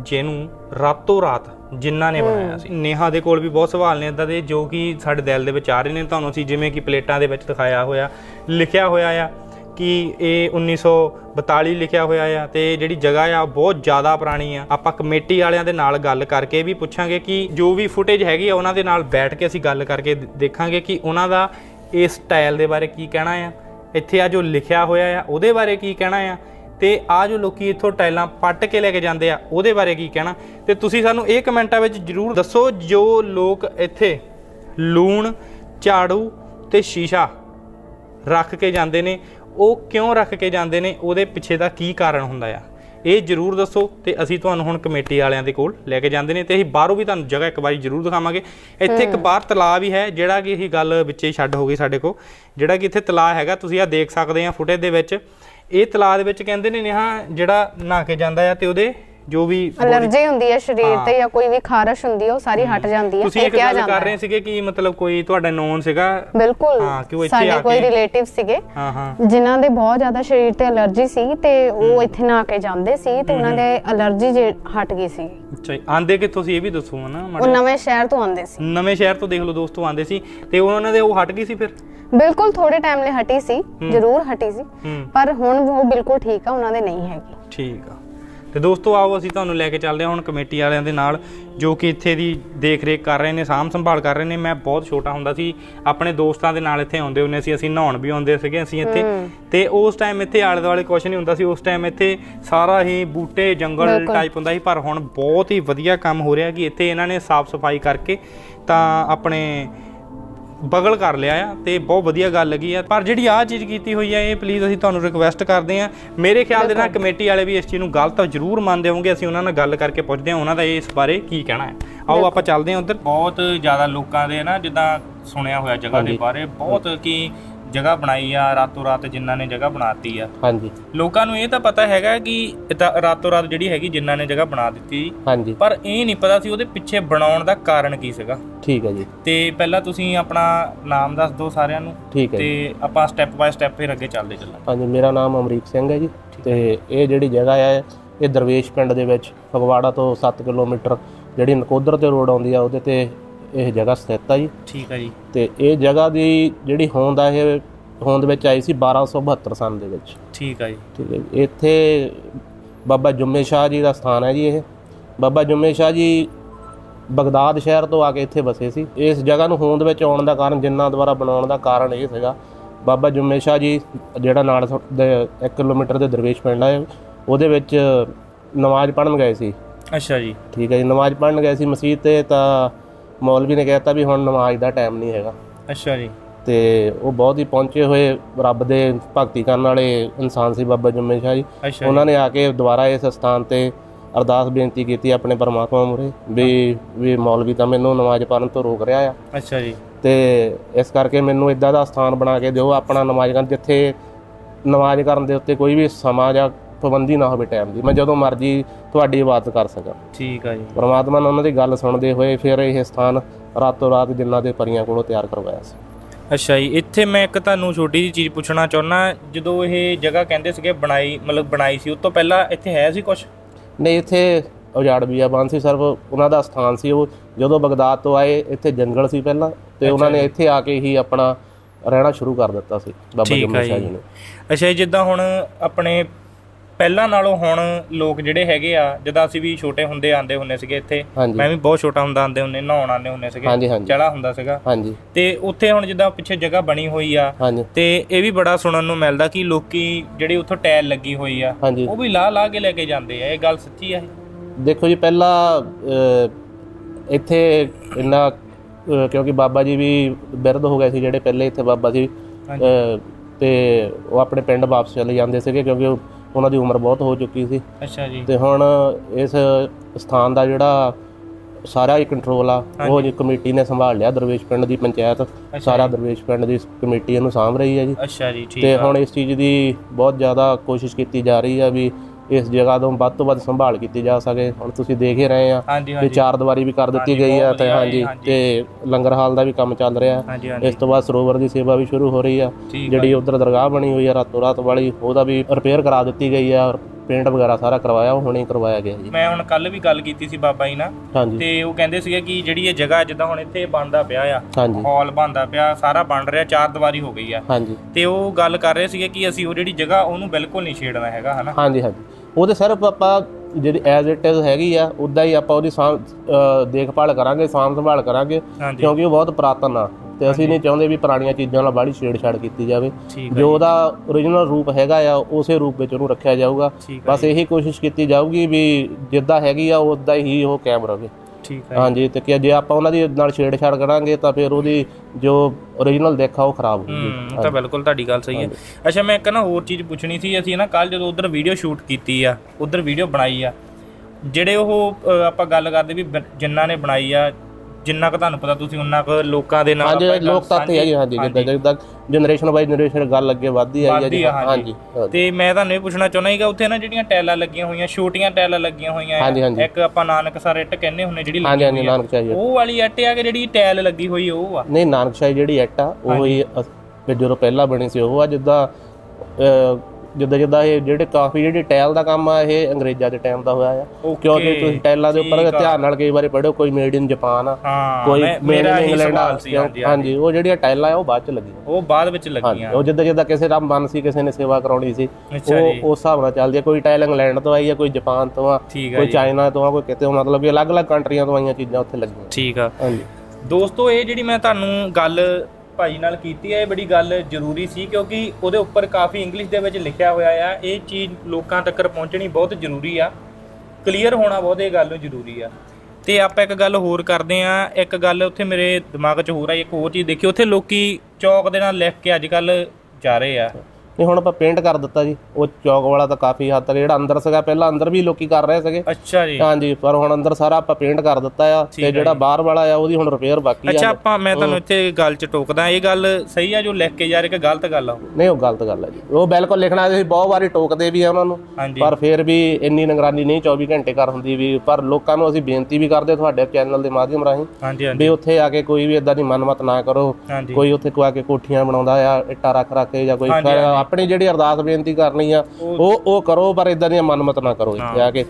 ਜਿਹਨੂੰ ਰਾਤੋਂ ਰਾਤ ਜਿਨ੍ਹਾਂ ਨੇ ਬਣਾਇਆ ਸੀ। ਨੇਹਾ ਦੇ ਕੋਲ ਵੀ ਬਹੁਤ ਸਵਾਲ ਨੇ ਇਦਾਂ ਦੇ ਜੋ ਕਿ ਸਾਡੇ ਦਿਲ ਦੇ ਵਿੱਚ ਆ ਰਹੇ ਨੇ। ਤੁਹਾਨੂੰ ਅਸੀਂ ਜਿਵੇਂ ਕਿ ਪਲੇਟਾਂ ਦੇ ਵਿੱਚ ਦਿਖਾਇਆ ਹੋਇਆ ਲਿਖਿਆ ਹੋਇਆ ਆ ਕਿ ਇਹ 1942 ਲਿਖਿਆ ਹੋਇਆ ਆ ਤੇ ਜਿਹੜੀ ਜਗ੍ਹਾ ਆ ਬਹੁਤ ਜ਼ਿਆਦਾ ਪੁਰਾਣੀ ਆ। ਆਪਾਂ ਕਮੇਟੀ ਵਾਲਿਆਂ ਦੇ ਨਾਲ ਗੱਲ ਕਰਕੇ ਵੀ ਪੁੱਛਾਂਗੇ ਕਿ ਜੋ ਵੀ ਫੁਟੇਜ ਹੈਗੀ ਆ ਉਹਨਾਂ ਦੇ ਨਾਲ ਬੈਠ ਕੇ ਅਸੀਂ ਗੱਲ ਕਰਕੇ ਦੇਖਾਂਗੇ ਕਿ ਉਹਨਾਂ ਦਾ ਇਸ ਸਟਾਈਲ ਦੇ ਬਾਰੇ ਕੀ ਕਹਿਣਾ ਆ। ਇੱਥੇ ਆ ਜੋ ਲਿਖਿਆ ਹੋਇਆ ਆ ਉਹਦੇ ਬਾਰੇ ਕੀ ਕਹਿਣਾ ਆ। ਤੇ ਆ ਜੋ ਲੋਕੀ ਇੱਥੋਂ ਟਾਈਲਾਂ ਪੱਟ ਕੇ ਲੈ ਕੇ ਜਾਂਦੇ ਆ ਉਹਦੇ ਬਾਰੇ ਕੀ ਕਹਿਣਾ? ਤੇ ਤੁਸੀਂ ਸਾਨੂੰ ਇਹ ਕਮੈਂਟਾਂ ਵਿੱਚ ਜਰੂਰ ਦੱਸੋ ਜੋ ਲੋਕ ਇੱਥੇ ਲੂਣ ਝਾੜੂ ਤੇ ਸ਼ੀਸ਼ਾ ਰੱਖ ਕੇ ਜਾਂਦੇ ਨੇ। ਉਹ ਕਿਉਂ ਰੱਖ ਕੇ ਜਾਂਦੇ ਨੇ? ਉਹਦੇ ਪਿੱਛੇ ਦਾ ਕੀ ਕਾਰਨ ਹੁੰਦਾ ਆ? ਇਹ ਜਰੂਰ ਦੱਸੋ ਤੇ ਅਸੀਂ ਤੁਹਾਨੂੰ ਹੁਣ ਕਮੇਟੀ ਵਾਲਿਆਂ ਦੇ ਕੋਲ ਲੈ ਕੇ ਜਾਂਦੇ ਨੇ ਤੇ ਅਸੀਂ ਬਾਹਰੋਂ ਵੀ ਤੁਹਾਨੂੰ ਜਗ੍ਹਾ ਇੱਕ ਵਾਰੀ ਜਰੂਰ ਦਿਖਾਵਾਂਗੇ। ਇੱਥੇ ਇੱਕ ਬਾਹਰ ਤਲਾਅ ਵੀ ਹੈ ਜਿਹੜਾ ਕਿ ਇਹ ਗੱਲ ਵਿੱਚੇ ਛੱਡ ਹੋ ਗਈ ਸਾਡੇ ਕੋਲ। ਜਿਹੜਾ ਕਿ ਇੱਥੇ ਤਲਾਅ ਹੈਗਾ ਤੁਸੀਂ ਆ ਦੇਖ ਸਕਦੇ ਆ ਫੁਟੇਜ ਦੇ ਵਿੱਚ। ਇਹ ਤਲਾਅ ਦੇ ਵਿੱਚ ਕਹਿੰਦੇ ਨੇ ਨੇਹਾ ਜਿਹੜਾ ਨਹਾ ਕੇ ਜਾਂਦਾ ਆ ਤੇ ਉਹਦੇ ਜੋ ਵੀ ਅਲਰਜੀ ਹੁੰਦੀ ਹੈ ਸਰੀਰ। ਤੇ ਜਾਂ ਕੋਈ ਵੀ ਖਾਰਸ਼ ਹੁੰਦੀ ਹੈ ਉਹ ਸਾਰੀ ਹਟ ਜਾਂਦੀ ਹੈ ਤੁਸੀਂ ਇਹ ਇੱਕ ਕਿਹਾ ਗੱਲ ਜਾਂਦਾ ਕਰ ਰਹੇ ਸੀਗੇ ਕਿ ਮਤਲਬ ਕੋਈ ਤੁਹਾਡਾ ਨੋਨ ਸੀਗਾ? ਬਿਲਕੁਲ। ਹਾਂ, ਕਿ ਉਹ ਇੱਥੇ ਆ ਸਾਡੇ ਕੋਈ ਕੇ- ਰਿਲੇਟਿਵ ਸੀਗੇ। ਹਾਂ ਹਾਂ। ਜਿਨ੍ਹਾਂ ਦੇ ਬਹੁਤ ਜ਼ਿਆਦਾ ਸਰੀਰ ਤੇ ਅਲਰਜੀ ਸੀ ਤੇ ਉਹ ਇੱਥੇ ਨਾ ਕੇ ਜਾਂਦੇ ਸੀ ਤੇ ਉਹਨਾਂ ਦੇ ਅਲਰਜੀ ਜੇ ਹਟ ਗਈ ਸੀ। ਅੱਛਾ ਜੀ। ਆਂਦੇ ਕਿੱਥੋਂ ਸੀ? ਇਹ ਵੀ ਦੱਸੋ ਨਾ ਉਹ ਨਵੇਂ ਸ਼ਹਿਰ ਤੋਂ ਆਉਂਦੇ ਸੀ। ਨਵੇਂ ਸ਼ਹਿਰ ਤੋਂ ਦੇਖ ਲਓ ਦੋਸਤੋ ਆਂਦੇ ਸੀ ਤੇ ਉਹਨਾਂ ਦੇ ਉਹ ਹਟ ਗਈ ਸੀ ਫਿਰ? ਬਿਲਕੁਲ ਥੋੜੇ ਟਾਈਮ ਲਈ ਹਟੀ ਸੀ ਜ਼ਰੂਰ ਹਟੀ ਸੀ ਪਰ ਹੁਣ ਉਹ ਬਿਲਕੁਲ ਠੀਕ ਆ ਉਹਨਾਂ ਦੇ ਨਹੀਂ ਹੈਗੀ। ਠੀਕ ਆ। ਤੇ ਦੋਸਤੋ ਆਓ ਅਸੀਂ ਤੁਹਾਨੂੰ ਲੈ ਕੇ ਚੱਲਦੇ ਹਾਂ ਹੁਣ ਕਮੇਟੀ ਵਾਲਿਆਂ ਦੇ ਨਾਲ ਜੋ ਕਿ ਇੱਥੇ ਦੀ ਦੇਖ ਰੇਖ ਕਰ ਰਹੇ ਨੇ ਸਾਂਭ ਸੰਭਾਲ ਕਰ ਰਹੇ ਨੇ। ਮੈਂ ਬਹੁਤ ਛੋਟਾ ਹੁੰਦਾ ਸੀ ਆਪਣੇ ਦੋਸਤਾਂ ਦੇ ਨਾਲ ਇੱਥੇ ਆਉਂਦੇ ਹੁੰਦੇ ਸੀ ਅਸੀਂ ਨਹਾਉਣ ਵੀ ਆਉਂਦੇ ਸੀਗੇ ਅਸੀਂ ਇੱਥੇ। ਤੇ ਉਸ ਟਾਈਮ ਇੱਥੇ ਆਲੇ ਦੁਆਲੇ ਕੁਝ ਨਹੀਂ ਹੁੰਦਾ ਸੀ ਉਸ ਟਾਈਮ ਇੱਥੇ ਸਾਰਾ ਹੀ ਬੂਟੇ ਜੰਗਲ। ਟਾਈਪ ਹੁੰਦਾ ਸੀ ਪਰ ਹੁਣ ਬਹੁਤ ਹੀ ਵਧੀਆ ਕੰਮ ਹੋ ਰਿਹਾ ਕਿ ਇੱਥੇ ਇਹਨਾਂ ਨੇ ਸਾਫ਼ ਸਫ਼ਾਈ ਕਰਕੇ ਤਾਂ ਆਪਣੇ ਬਗਲ ਕਰ ਲਿਆ ਆ ਤੇ ਬਹੁਤ ਵਧੀਆ ਗੱਲ ਲੱਗੀ ਆ। ਪਰ ਜਿਹੜੀ ਆ ਚੀਜ਼ ਕੀਤੀ ਹੋਈ ਆ ਇਹ ਪਲੀਜ਼ ਅਸੀਂ ਤੁਹਾਨੂੰ ਰਿਕਵੈਸਟ ਕਰਦੇ ਆ। ਮੇਰੇ ਖਿਆਲ ਦੇ ਨਾਲ ਕਮੇਟੀ ਵਾਲੇ ਵੀ ਇਸ ਚੀਜ਼ ਨੂੰ ਗਲਤ ਜ਼ਰੂਰ ਮੰਨਦੇ ਹੋਵੋਗੇ ਅਸੀਂ ਉਹਨਾਂ ਨਾਲ ਗੱਲ ਕਰਕੇ ਪੁੱਛਦੇ ਹਾਂ ਉਹਨਾਂ ਦਾ ਇਸ ਬਾਰੇ ਕੀ ਕਹਿਣਾ ਹੈ। ਆਓ ਆਪਾਂ ਚੱਲਦੇ ਹਾਂ ਉਧਰ। ਬਹੁਤ ਜ਼ਿਆਦਾ ਲੋਕਾਂ ਦੇ ਨਾ ਜਿੱਦਾਂ ਸੁਣਿਆ ਹੋਇਆ ਜਗ੍ਹਾ ਦੇ ਬਾਰੇ ਬਹੁਤ ਕੀ ਜਗ੍ਹਾ ਬਣਾਈ ਆ ਰਾਤੋਂ ਰਾਤ ਜਿਨ੍ਹਾਂ ਨੇ ਜਗ੍ਹਾ ਬਣਾਤੀ ਆ। ਹਾਂਜੀ। ਲੋਕਾਂ ਨੂੰ ਇਹ ਤਾਂ ਪਤਾ ਹੈਗਾ ਕਿ ਇਹ ਤਾਂ ਰਾਤੋਂ ਰਾਤ ਜਿਹੜੀ ਹੈਗੀ ਜਿਨ੍ਹਾਂ ਨੇ ਜਗ੍ਹਾ ਬਣਾ ਦਿੱਤੀ ਹਾਂਜੀ। ਪਰ ਇਹ ਨਹੀਂ ਪਤਾ ਸੀ ਉਹਦੇ ਪਿੱਛੇ ਬਣਾਉਣ ਦਾ ਕਾਰਨ ਕੀ ਸੀਗਾ। ਠੀਕ ਹੈ ਜੀ। ਤੇ ਪਹਿਲਾਂ ਤੁਸੀਂ ਆਪਣਾ ਨਾਮ ਦੱਸ ਦਿਓ ਸਾਰਿਆਂ ਨੂੰ। ਠੀਕ ਹੈ ਤੇ ਆਪਾਂ ਸਟੈਪ ਬਾਏ ਸਟੈਪ ਫਿਰ ਅੱਗੇ ਚੱਲਦੇ ਚੱਲਾਂਗੇ। ਹਾਂਜੀ ਮੇਰਾ ਨਾਮ ਅਮਰੀਕ ਸਿੰਘ ਹੈ ਜੀ। ਤੇ ਇਹ ਜਿਹੜੀ ਜਗ੍ਹਾ ਹੈ ਇਹ ਦਰਵੇਸ਼ ਪਿੰਡ ਦੇ ਵਿੱਚ ਫਗਵਾੜਾ ਤੋਂ 7 ਕਿਲੋਮੀਟਰ ਜਿਹੜੀ ਨਕੋਦਰ ਤੇ ਰੋਡ ਆਉਂਦੀ ਆ ਉਹਦੇ ਤੇ ਇਹ ਜਗ੍ਹਾ ਸਥਿਤ ਆ ਜੀ। ਠੀਕ ਹੈ ਜੀ। ਤੇ ਇਹ ਜਗ੍ਹਾ ਦੀ ਜਿਹੜੀ ਹੋਂਦ ਆ ਇਹ ਹੋਂਦ ਵਿੱਚ ਆਈ ਸੀ 1272 ਸਾਲ ਦੇ ਵਿੱਚ। ਠੀਕ ਹੈ ਜੀ। ਠੀਕ ਹੈ ਜੀ। ਇੱਥੇ ਬਾਬਾ ਜੁਮੇ ਸ਼ਾਹ ਜੀ ਦਾ ਸਥਾਨ ਹੈ ਜੀ ਇਹ। ਬਾਬਾ ਜੁਮੇ ਸ਼ਾਹ ਜੀ ਬਗਦਾਦ ਸ਼ਹਿਰ ਤੋਂ ਆ ਕੇ ਇੱਥੇ ਵਸੇ ਸੀ। ਇਸ ਜਗ੍ਹਾ ਨੂੰ ਹੋਂਦ ਵਿੱਚ ਆਉਣ ਦਾ ਕਾਰਨ ਜਿੰਨਾ ਦੁਆਰਾ ਬਣਾਉਣ ਦਾ ਕਾਰਨ ਇਹ ਸੀਗਾ ਬਾਬਾ ਜੁਮੇ ਸ਼ਾਹ ਜੀ ਜਿਹੜਾ ਨਾਲ ਥੋ- ਦੇ 1 ਕਿਲੋਮੀਟਰ ਦੇ ਦਰਵੇਸ਼ ਪਿੰਡ ਹੈ ਉਹਦੇ ਵਿੱਚ ਨਮਾਜ਼ ਪੜ੍ਹਨ ਗਏ ਸੀ। ਅੱਛਾ ਜੀ। ਠੀਕ ਹੈ ਜੀ। ਨਮਾਜ਼ ਪੜ੍ਹਨ ਗਏ ਸੀ ਮਸਜਿਦ ਤੇ ਤਾਂ ਮੌਲਵੀ ਨੇ ਕਹਿਤਾ ਵੀ ਹੁਣ ਨਮਾਜ਼ ਦਾ ਟਾਈਮ ਨਹੀਂ ਹੈਗਾ। ਅੱਛਾ ਜੀ। ਤੇ ਉਹ ਬਹੁਤ ਹੀ ਪਹੁੰਚੇ ਹੋਏ ਰੱਬ ਦੇ ਭਗਤੀ ਕਰਨ ਵਾਲੇ ਇਨਸਾਨ ਸੀ ਬਾਬਾ ਜੁਮੇ ਸ਼ਾਹ ਜੀ। ਉਹਨਾਂ ਨੇ ਆ ਕੇ ਦੁਬਾਰਾ ਇਸ ਸਥਾਨ ਤੇ ਅਰਦਾਸ ਬੇਨਤੀ ਕੀਤੀ ਆਪਣੇ ਪਰਮਾਤਮਾ ਮੁਰੇ ਵੀ ਵੀ ਮੌਲਵੀ ਤਾਂ ਮੈਨੂੰ ਨਮਾਜ਼ ਪੜ੍ਹਨ ਤੋਂ ਰੋਕ ਰਿਹਾ ਆ। ਅੱਛਾ ਜੀ। ਤੇ ਇਸ ਕਰਕੇ ਮੈਨੂੰ ਇਦਾਂ ਦਾ ਸਥਾਨ ਬਣਾ ਕੇ ਦਿਓ ਆਪਣਾ ਨਮਾਜ਼ ਕਰਨ ਜਿੱਥੇ ਨਮਾਜ਼ ਕਰਨ ਦੇ ਉੱਤੇ ਕੋਈ ਵੀ ਸਮਾਂ ਜਾਂ ਪਾਬੰਦੀ ਨਾ ਹੋਵੇ ਟਾਈਮ ਦੀ। ਮੈਂ ਜਦੋਂ ਮਰਜ਼ੀ ਤੁਹਾਡੀ ਇਬਾਦਤ ਕਰ ਸਕਾਂ। ਠੀਕ ਹੈ ਜੀ। ਪਰਮਾਤਮਾ ਨੇ ਉਹਨਾਂ ਦੀ ਗੱਲ ਸੁਣਦੇ ਹੋਏ ਫਿਰ ਇਹ ਸਥਾਨ ਰਾਤੋਂ ਰਾਤ ਜਿੰਨਾ ਦੇ ਪਰੀਆਂ ਕੋਲੋਂ ਤਿਆਰ ਕਰਵਾਇਆ ਸੀ। ਅੱਛਾ ਜੀ ਇੱਥੇ ਮੈਂ ਇੱਕ ਤੁਹਾਨੂੰ ਛੋਟੀ ਜਿਹੀ ਚੀਜ਼ ਪੁੱਛਣਾ ਚਾਹੁੰਦਾ ਜਦੋਂ ਇਹ ਜਗ੍ਹਾ ਕਹਿੰਦੇ ਸੀਗੇ ਬਣਾਈ ਮਤਲਬ ਬਣਾਈ ਸੀ ਉਸ ਤੋਂ ਪਹਿਲਾਂ ਇੱਥੇ ਹੈ ਸੀ ਕੁਝ ਨਹੀਂ ਇੱਥੇ ਉਜਾੜ ਬੀਆਬਾਨ ਸੀ ਸਿਰਫ ਉਹਨਾਂ ਦਾ ਸਥਾਨ ਸੀ ਉਹ। ਜਦੋਂ ਬਗਦਾਦ ਤੋਂ ਆਏ ਇੱਥੇ ਜੰਗਲ ਸੀ ਪਹਿਲਾਂ ਤੇ ਉਹਨਾਂ ਨੇ ਇੱਥੇ ਆ ਕੇ ਹੀ ਆਪਣਾ ਰਹਿਣਾ ਸ਼ੁਰੂ ਕਰ ਦਿੱਤਾ ਸੀ ਬਾਬਾ ਜੰਮੂ ਸ਼ਾਹ ਜੀ ਜੀ ਨੇ। ਅੱਛਾ ਜੀ ਜਿੱਦਾਂ ਹੁਣ ਆਪਣੇ ਪਹਿਲਾਂ ਨਾਲੋਂ ਹੁਣ ਲੋਕ ਜਿਹੜੇ ਹੈਗੇ ਆ ਜਦੋਂ ਅਸੀਂ ਵੀ ਛੋਟੇ ਹੁੰਦੇ ਆਂਦੇ ਹੁੰਦੇ ਸੀਗੇ ਇੱਥੇ ਹਾਂਜੀ। ਮੈਂ ਵੀ ਬਹੁਤ ਛੋਟਾ ਹੁੰਦਾ ਆਂਦੇ ਹੁੰਦੇ ਨਹਾਉਣ ਆਂਦੇ ਹੁੰਦੇ ਸੀਗੇ ਹਾਂਜੀ। ਚੜਾ ਹੁੰਦਾ ਸੀਗਾ ਹਾਂਜੀ ਤੇ ਉੱਥੇ ਹੁਣ ਜਿੱਦਾਂ ਪਿੱਛੇ ਜਗ੍ਹਾ ਬਣੀ ਹੋਈ ਆ ਹਾਂਜੀ ਤੇ ਇਹ ਵੀ ਬੜਾ ਸੁਣਨ ਨੂੰ ਮਿਲਦਾ ਕਿ ਲੋਕੀ ਜਿਹੜੀ ਉੱਥੋਂ ਟਾਇਲ ਲੱਗੀ ਹੋਈ ਆ ਹਾਂਜੀ ਉਹ ਵੀ ਲਾ ਲਾ ਕੇ ਲੈ ਕੇ ਜਾਂਦੇ ਆ ਇਹ ਗੱਲ ਸੱਚੀ ਆ ਇਹ? ਦੇਖੋ ਜੀ ਪਹਿਲਾਂ ਅਹ, ਇੱਥੇ ਇੰਨਾ ਅਹ, ਕਿਉਂਕਿ ਬਾਬਾ ਜੀ ਵੀ ਬਿਰਧ ਹੋ ਗਏ ਸੀ ਜਿਹੜੇ ਪਹਿਲੇ ਇੱਥੇ ਬਾਬਾ ਸੀ ਅਹ, ਤੇ ਉਹ ਆਪਣੇ ਪਿੰਡ ਵਾਪਸ ਚਲੇ ਜਾਂਦੇ ਸੀਗੇ ਕਿਉਂਕਿ ਉਹ- ਉਹਨਾਂ ਦੀ ਉਮਰ ਬਹੁਤ ਹੋ ਚੁੱਕੀ ਸੀ। ਅੱਛਾ ਜੀ। ਤੇ ਹੁਣ ਇਸ ਸਥਾਨ ਦਾ ਜਿਹੜਾ ਸਾਰਾ ਹੀ ਕੰਟਰੋਲ ਆ ਉਹ ਜੀ ਕਮੇਟੀ ਨੇ ਸੰਭਾਲ ਲਿਆ। ਦਰਵੇਸ਼ ਪਿੰਡ ਦੀ ਪੰਚਾਇਤ ਸਾਰਾ ਦਰਵੇਸ਼ ਪਿੰਡ ਦੀ ਕਮੇਟੀ ਇਹਨੂੰ ਸਾਂਭ ਰਹੀ ਹੈ ਜੀ। ਅੱਛਾ ਜੀ ਠੀਕ ਤੇ ਆ। ਹੁਣ ਇਸ ਚੀਜ਼ ਦੀ ਬਹੁਤ ਜ਼ਿਆਦਾ ਕੋਸ਼ਿਸ਼ ਕੀਤੀ ਜਾ ਰਹੀ ਹੈ ਵੀ ਇਸ ਜਗ੍ਹਾ ਤੋਂ ਵੱਧ ਤੋਂ ਵੱਧ ਸੰਭਾਲ ਕੀਤੀ ਜਾ ਸਕੇ। ਹੁਣ ਤੁਸੀਂ ਦੇਖ ਹੀ ਰਹੇ ਆ ਹਾਂਜੀ ਚਾਰ ਦੀਵਾਰੀ ਵੀ ਕਰ ਦਿੱਤੀ ਗਈ ਆ ਤੇ ਹਾਂਜੀ ਤੇ ਲੰਗਰ ਹਾਲ ਦਾ ਵੀ ਕੰਮ ਚੱਲ ਰਿਹਾ। ਹਾਂਜੀ ਹਾਂਜੀ। ਇਸ ਤੋਂ ਬਾਅਦ ਸਰੋਵਰ ਦੀ ਸੇਵਾ ਵੀ ਸ਼ੁਰੂ ਹੋ ਰਹੀ ਆ। ਠੀਕ ਜਿਹੜੀ ਉਧਰ ਦਰਗਾਹ ਬਣੀ ਹੋਈ ਆ ਰਾਤੋਂ ਰਾਤ ਵਾਲੀ ਉਹਦਾ ਵੀ ਰਿਪੇਅਰ ਕਰਾ ਦਿੱਤੀ ਗਈ ਆ ਪੇਂਟ ਵਗੈਰਾ ਸਾਰਾ ਕਰਵਾਇਆ ਉਹ ਹੁਣੇ ਹੀ ਕਰਵਾਇਆ ਗਿਆ ਜੀ। ਮੈਂ ਹੁਣ ਕੱਲ ਵੀ ਗੱਲ ਕੀਤੀ ਸੀ ਬਾਬਾ ਜੀ ਨਾਲ। ਹਾਂਜੀ। ਤੇ ਉਹ ਕਹਿੰਦੇ ਸੀਗੇ ਕਿ ਜਿਹੜੀ ਇਹ ਜਗ੍ਹਾ ਜਿੱਦਾਂ ਹੁਣ ਇੱਥੇ ਬਣਦਾ ਪਿਆ ਆ ਹਾਂਜੀ। ਹਾਲ ਬਣਦਾ ਪਿਆ ਸਾਰਾ ਬਣ ਰਿਹਾ ਚਾਰ ਦੀਵਾਰੀ ਹੋ ਗਈ ਆ। ਹਾਂਜੀ। ਤੇ ਉਹ ਗੱਲ ਕਰ ਰਹੇ ਸੀਗੇ ਕਿ ਅਸੀਂ ਉਹ ਜਿਹੜੀ ਜਗ੍ਹਾ ਉਹਨੂੰ ਬਿਲਕੁਲ ਨਹੀਂ ਛੇੜਨਾ ਹੈਗਾ ਹਨਾ? ਹਾਂਜੀ ਹਾਂਜੀ। ਉਹਦੇ ਸਿਰਫ ਆਪਾਂ ਜਿਹੜੀ ਐਜ਼ ਇਟ ਇਜ਼ ਹੈਗੀ ਆ ਉਦਾਂ ਹੀ ਆਪਾਂ ਉਹਦੀ ਸਾਂਭ ਅਹ ਦੇਖਭਾਲ ਕਰਾਂਗੇ ਸਾਂਭ ਸੰਭਾਲ ਕਰਾਂਗੇ ਹਾਂਜੀ। ਕਿਉਂਕਿ ਉਹ ਬਹੁਤ ਪੁਰਾਤਨ ਆ। ਤੇ ਅਸੀਂ ਨਹੀਂ ਚਾਹੁੰਦੇ ਵੀ ਪੁਰਾਣੀਆਂ ਚੀਜ਼ਾਂ ਨਾਲ ਬਾਹਲੀ ਛੇੜਛਾੜ ਕੀਤੀ ਜਾਵੇ। ਠੀਕ ਜੋ ਉਹਦਾ origignal ਰੂਪ ਹੈਗਾ ਆ ਉਸੇ ਰੂਪ ਵਿੱਚ ਉਹਨੂੰ ਰੱਖਿਆ ਜਾਊਗਾ। ਠੀਕ ਬਸ ਇਹੀ ਕੋਸ਼ਿਸ਼ ਕੀਤੀ ਜਾਊਗੀ ਵੀ ਜਿੱਦਾਂ ਹੈਗੀ ਆ ਉਦਾਂ ਹੀ ਉਹ ਕਾਇਮ ਰਵੇ। ਠੀਕ ਆ ਹਾਂਜੀ ਤੇ ਕਿ ਜੇ ਆਪਾਂ ਉਹਨਾਂ ਦੀ ਨਾਲ ਛੇੜਛਾੜ ਕਰਾਂਗੇ ਤਾਂ ਫਿਰ ਉਹਦੀ ਜੋ origignal ਦੇਖਾ ਉਹ ਖਰਾਬ ਹੋਊਗੀ। ਹੂੰ ਤਾਂ ਬਿਲਕੁਲ ਤੁਹਾਡੀ ਗੱਲ ਸਹੀ ਹੈ। ਅੱਛਾ ਮੈਂ ਇੱਕ ਨਾ ਹੋਰ ਚੀਜ਼ ਪੁੱਛਣੀ ਸੀ ਅਸੀਂ ਨਾ ਕੱਲ ਜਦੋਂ ਉਧਰ ਵੀਡੀਓ ਸ਼ੂਟ ਕੀਤੀ ਆ ਉਧਰ ਵੀਡੀਓ ਬਣਾਈ ਆ। ਜਿਹੜੇ ਉਹ ਆਪਾਂ ਗੱਲ ਕਰਦੇ ਵੀ ਜਿਨ੍ਹਾਂ ਨੇ ਬਣਾਈ ਆ ਜਿੰਨਾ ਕੁ ਤੁਹਾਨੂੰ ਪਤਾ ਤੁਸੀਂ ਉਹਨਾਂ ਕੁ ਲੋਕਾਂ ਦੇ ਨਾਲ ਹਾਂਜੀ ਲੋਕ ਤੱਤ ਹੀ ਜੀ ਹਾਂਜੀ ਜਿੱਦਾਂ ਜਿੱਦਾਂ ਜਨਰੇਸ਼ਨ ਬਾਈ ਜਨਰੇਸ਼ਨ ਗੱਲ ਅੱਗੇ ਵੱਧਦੀ ਆਈ ਹੈ ਹਾਂਜੀ। ਤੇ ਮੈਂ ਤੁਹਾਨੂੰ ਇਹ ਪੁੱਛਣਾ ਚਾਹੁੰਦਾ ਸੀਗਾ ਉੱਥੇ ਨਾ ਜਿਹੜੀਆਂ ਟੈਲਾਂ ਲੱਗੀਆਂ ਹੋਈਆਂ ਛੋਟੀਆਂ ਟੈਲਾਂ ਲੱਗੀਆਂ ਹੋਈਆਂ। ਇੱਕ ਆਪਾਂ ਨਾਨਕਸਰ ਇੱਟ ਕਹਿੰਦੇ ਹੁੰਨੇ ਜਿਹੜੀ ਹਾਂਜੀ ਲੱਗੀ ਹਾਂਜੀ ਹੋਈ ਆ ਨਾਨਕ ਚਾਹੀਏ ਉਹ ਵਾਲੀ ਇੱਟ ਆ ਕਿ ਜਿਹੜੀ ਟੈਲ ਲੱਗੀ ਹੋਈ ਉਹ ਆ? ਨਹੀਂ ਨਾਨਕਸ਼ਾਹੀ ਜਿਹੜੀ ਐਕਟ ਆ ਉਹ ਹੀ ਜਦੋਂ ਪਹਿਲਾਂ ਬਣੀ ਸੀ ਉਹ ਆ ਜਿੱਦਾਂ ਜਿੱਦਾਂ ਜਿੱਦਾਂ ਇਹ ਜਿਹੜੇ ਕਾਫੀ ਜਿਹੜੀ ਟਾਇਲ ਦਾ ਕੰਮ ਆ ਇਹ ਅੰਗਰੇਜ਼ਾਂ ਦੇ ਟਾਈਮ ਦਾ ਹੋਇਆ ਆ। ਕਿਉਂਕਿ ਤੁਸੀਂ ਟਾਇਲਾਂ ਦੇ ਉੱਪਰ। ਧਿਆਨ ਨਾਲ ਕਈ ਵਾਰੀ ਪੜਿਓ ਕੋਈ ਮੇਡ ਇਨ ਜਾਪਾਨ ਆ ਕੋਈ ਮੇਡ ਇਨ ਇੰਗਲੈਂਡ ਆ ਹਾਂਜੀ ਉਹ ਜਿਹੜੀਆਂ ਟਾਇਲਾਂ ਆ ਉਹ ਬਾਅਦ ਚ ਲੱਗੀਆਂ। ਉਹ ਬਾਅਦ ਵਿੱਚ ਲੱਗੀਆਂ। ਉਹ ਜਿੱਦਾਂ ਜਿੱਦਾਂ ਕਿਸੇ ਦਾ ਮਨ ਸੀ ਕਿਸੇ ਨੇ ਸੇਵਾ ਕਰਾਉਣੀ ਸੀ ਉਹ ਉਸ ਹਿਸਾਬ ਨਾਲ ਚੱਲਦੀ ਆ ਕੋਈ ਟਾਇਲ ਇੰਗਲੈਂਡ ਤੋਂ ਆਈ ਆ ਕੋਈ ਜਾਪਾਨ ਤੋਂ ਆ ਕੋਈ ਚਾਈਨਾ ਤੋਂ ਆ ਕੋਈ ਕਿਤੇ ਮਤਲਬ ਕਿ ਅਲੱਗ-ਅਲੱਗ ਕੰਟਰੀਆਂ ਤੋਂ ਆਈਆਂ ਚੀਜ਼ਾਂ ਉੱਥੇ ਲੱਗੀਆਂ। ਠੀਕ ਆ। ਹਾਂਜੀ। ਦੋਸਤੋ ਇਹ ਜਿਹੜੀ ਮੈਂ ਤੁਹਾਨੂੰ ਗੱਲ ਭਾਈ ਨਾਲ ਕੀਤੀ ਹੈ, ਇਹ ਬੜੀ ਗੱਲ ਜ਼ਰੂਰੀ ਸੀ ਕਿਉਂਕਿ ਉਹਦੇ ਉੱਪਰ ਕਾਫੀ ਇੰਗਲਿਸ਼ ਦੇ ਵਿੱਚ ਲਿਖਿਆ ਹੋਇਆ ਆ। ਇਹ ਚੀਜ਼ ਲੋਕਾਂ ਤੱਕ ਪਹੁੰਚਣੀ ਬਹੁਤ ਜ਼ਰੂਰੀ ਆ। ਕਲੀਅਰ ਹੋਣਾ ਬਹੁਤ ਇਹ ਗੱਲ ਨੂੰ ਜ਼ਰੂਰੀ ਆ। ਤੇ ਆਪਾਂ ਇੱਕ ਗੱਲ ਹੋਰ ਕਰਦੇ ਆ ਇੱਕ ਗੱਲ ਉੱਥੇ ਮੇਰੇ ਦਿਮਾਗ 'ਚ ਹੋਰ ਆਈ, ਇੱਕ ਹੋਰ ਚੀਜ਼ ਦੇਖੀ। ਉੱਥੇ ਲੋਕੀ ਚੌਕ ਦੇ ਨਾਲ ਲਿਖ ਕੇ ਅੱਜ ਕੱਲ ਜਾ ਰਹੇ ਆ। ਨਹੀਂ ਹੁਣ ਆਪਾਂ ਪੇਂਟ ਕਰ ਦਿੱਤਾ ਜੀ। ਉਹ ਚੌਕ ਵਾਲਾ ਤਾਂ ਕਾਫੀ ਹੱਦ ਤੱਕ ਜਿਹੜਾ ਅੰਦਰ ਸੀਗਾ ਪਹਿਲਾਂ ਅੰਦਰ ਵੀ ਲੋਕੀ ਕਰ ਰਹੇ ਸੀਗੇ। ਅੱਛਾ ਜੀ। ਹਾਂਜੀ ਪਰ ਹੁਣ ਅੰਦਰ ਸਾਰਾ ਆਪਾਂ ਪੇਂਟ ਕਰ ਦਿੱਤਾ ਆ ਤੇ ਜਿਹੜਾ ਬਾਹਰ ਵਾਲਾ ਆ ਉਹਦੀ ਹੁਣ ਰਿਪੇਅਰ ਬਾਕੀ ਅੱਛਾ ਆ ਆਪਾਂ ਮੈਂ ਤੁਹਾਨੂੰ ਇੱਥੇ ਗੱਲ 'ਚ ਟੋਕਦਾ ਇਹ ਗੱਲ ਸਹੀ ਆ ਜੋ ਲਿਖ ਕੇ ਜਾ ਰਹੇ ਕਿ ਗਲਤ ਗੱਲ ਆ? ਨਹੀਂ ਉਹ ਗਲਤ ਗੱਲ ਹੈ ਜੀ। ਉਹ ਬਿਲਕੁਲ ਲਿਖਣਾ ਅਸੀਂ ਬਹੁਤ ਵਾਰੀ ਟੋਕਦੇ ਵੀ ਆ ਉਹਨਾਂ ਨੂੰ। ਪਰ ਫਿਰ ਵੀ ਇੰਨੀ ਨਿਗਰਾਨੀ ਨਹੀਂ 24 ਘੰਟੇ ਕਰ ਹੁੰਦੀ ਵੀ ਪਰ ਲੋਕਾਂ ਨੂੰ ਅਸੀਂ ਬੇਨਤੀ ਵੀ ਕਰਦੇ ਤੁਹਾਡੇ ਚੈਨਲ ਦੇ ਮਾਧਿਅਮ ਰਾਹੀਂ ਵੀ ਉੱਥੇ ਆ ਕੇ ਕੋਈ ਵੀ ਇਦਾਂ ਦੀ ਮਨਮਤ ਨਾ ਕਰੋ। ਕੋਈ ਉੱਥੇ ਕੋ ਆ ਕੇ ਕੋਠੀਆਂ ਬਣਾਉਂਦਾ ਆ ਇੱਟਾਂ ਰੱਖ ਰੱਖ ਕੇ ਜਾਂ ਕੋਈ। ਆਪਣੀ ਜਿਹੜੀ ਅਰਦਾਸ ਬੇਨਤੀ ਕਰਨੀ ਆ ਉਹ ਉਹ ਕਰੋ ਪਰ ਇਦਾਂ ਦੀਆਂ ਮਨਮਤ ਨਾ ਕਰੋ ਇੱਥੇ ਆ ਕੇ।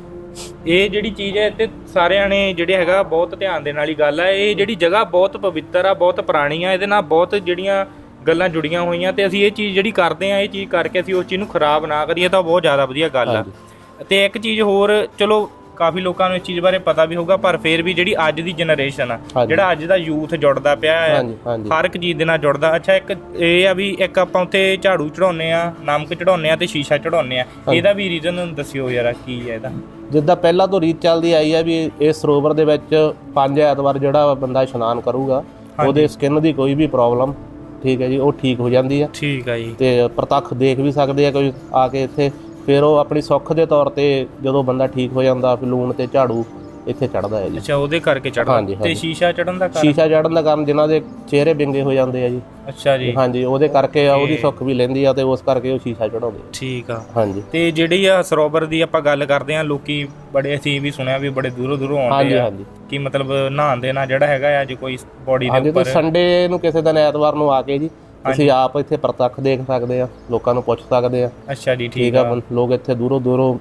ਇਹ ਜਿਹੜੀ ਚੀਜ਼ ਹੈ ਤੇ ਸਾਰਿਆਂ ਨੇ ਜਿਹੜੇ ਹੈਗਾ ਬਹੁਤ ਧਿਆਨ ਦੇਣ ਵਾਲੀ ਗੱਲ ਹੈ ਇਹ ਜਿਹੜੀ ਜਗ੍ਹਾ ਬਹੁਤ ਪਵਿੱਤਰ ਆ ਬਹੁਤ ਪੁਰਾਣੀ ਆ ਇਹਦੇ ਨਾਲ ਬਹੁਤ ਜਿਹੜੀਆਂ ਗੱਲਾਂ ਜੁੜੀਆਂ ਹੋਈਆਂ ਤੇ ਅਸੀਂ ਇਹ ਚੀਜ਼ ਜਿਹੜੀ ਕਰਦੇ ਆ ਇਹ ਚੀਜ਼ ਕਰਕੇ ਅਸੀਂ ਉਸ ਚੀਜ਼ ਨੂੰ ਖਰਾਬ ਨਾ ਕਰੀਏ ਤਾਂ ਬਹੁਤ ਜ਼ਿਆਦਾ ਵਧੀਆ ਗੱਲ ਆ। ਤੇ ਇੱਕ ਚੀਜ਼ ਹੋਰ ਚਲੋ ਕਾਫੀ ਲੋਕਾਂ ਨੂੰ ਇਸ ਚੀਜ਼ ਬਾਰੇ ਪਤਾ ਵੀ ਹੋਊਗਾ ਪਰ ਫਿਰ ਵੀ ਜਿਹੜੀ ਅੱਜ ਦੀ ਜਨਰੇਸ਼ਨ ਆ। ਜਿਹੜਾ ਅੱਜ ਦਾ ਯੂਥ ਜੁੜਦਾ ਪਿਆ ਆ ਹਾਂਜੀ ਹਰ ਇੱਕ ਚੀਜ਼ ਦੇ ਨਾਲ ਜੁੜਦਾ। ਅੱਛਾ ਇੱਕ ਇਹ ਆ ਵੀ ਇੱਕ ਆਪਾਂ ਉੱਥੇ ਝਾੜੂ ਚੜਾਉਨੇ ਆ ਨਮਕ ਚੜਾਉਨੇ ਆ ਤੇ ਸ਼ੀਸ਼ਾ ਚੜਾਉਨੇ ਆ ਇਹਦਾ ਵੀ ਰੀਜ਼ਨ ਦੱਸਿਓ ਯਾਰ ਕੀ ਹੈ ਇਹਦਾ? ਜਿੱਦਾਂ ਪਹਿਲਾਂ ਤੋਂ ਰੀਤ ਚੱਲਦੀ ਆਈ ਹੈ ਵੀ ਇਸ ਸਰੋਵਰ ਦੇ ਵਿੱਚ ਪੰਜ ਐਤਵਾਰ ਜਿਹੜਾ ਬੰਦਾ ਇਸ਼ਨਾਨ ਕਰੂਗਾ ਉਹਦੇ ਸਕਿਨ ਦੀ ਕੋਈ ਵੀ ਪ੍ਰੋਬਲਮ ਠੀਕ ਹੈ ਜੀ ਉਹ ਠੀਕ ਹੋ ਜਾਂਦੀ ਆ ਠੀਕ ਆ ਜੀ। ਤੇ ਪ੍ਰਤੱਖ ਦੇਖ ਵੀ ਸਕਦੇ ਆ ਕੋਈ ਆ ਕੇ ਇੱਥੇ। ਫਿਰ ਉਹ ਆਪਣੀ ਸੁੱਖ ਦੇ ਤੌਰ ਤੇ ਜਦੋਂ ਬੰਦਾ ਠੀਕ ਹੋ ਜਾਂਦਾ ਫਿਰ ਲੂਣ ਤੇ ਝਾੜੂ ਇੱਥੇ ਚੜਦਾ ਹੈ ਜੀ। ਅੱਛਾ ਉਹਦੇ ਕਰਕੇ ਚੜਦਾ ਹਾਂਜੀ, ਤੇ ਹਾਂਜੀ। ਸ਼ੀਸ਼ਾ ਚੜਨ ਦਾ ਕਾਰਨ? ਸ਼ੀਸ਼ਾ ਚੜਨ ਦਾ ਕਾਰਨ ਜਿਨ੍ਹਾਂ ਦੇ ਚਿਹਰੇ ਵਿੰਗੇ ਹੋ ਜਾਂਦੇ ਆ ਜੀ। ਅੱਛਾ ਜੀ। ਹਾਂਜੀ ਉਹਦੇ ਕਰਕੇ ਆ ਉਹਦੀ ਸੁੱਖ ਵੀ ਲੈਂਦੀ ਆ ਤੇ ਉਸ ਕਰਕੇ ਉਹ ਸ਼ੀਸ਼ਾ ਚੜਾਉਂਦੇ ਆ। ਠੀਕ ਆ। ਹਾਂਜੀ। ਤੇ ਜਿਹੜੀ ਆ ਸਰੋਵਰ ਦੀ ਆਪਾਂ ਗੱਲ ਕਰਦੇ ਆ ਲੋਕੀ ਬੜੇ ਅਸੀਂ ਵੀ ਸੁਣਿਆ ਵੀ ਬੜੇ ਦੂਰੋਂ ਦੂਰੋਂ ਆਉਂਦੇ ਹਾਂਜੀ ਆ। ਹਾਂਜੀ ਕਿ ਮਤਲਬ ਨਹਾਉਣ ਦੇ ਨਾਲ ਜਿਹੜਾ ਹੈਗਾ ਆ ਜੇ ਕੋਈ ਬੋਡੀ ਦੇ ਹਾਂਜੀ ਉੱਪਰ ਤੇ ਸੰਡੇ ਨੂੰ ਕਿਸੇ ਦਿਨ ਐਤਵਾਰ ਨੂੰ ਆ ਕੇ ਜੀ ਅਸੀਂ ਆਪ ਇੱਥੇ ਪ੍ਰਤੱਖ ਦੇਖ ਸਕਦੇ ਆ ਲੋਕਾਂ ਨੂੰ ਪੁੱਛ ਸਕਦੇ ਆ। ਅੱਛਾ ਜੀ ਠੀਕ ਆ ਲੋਕ ਇੱਥੇ ਦੂਰੋਂ ਦੂਰੋਂ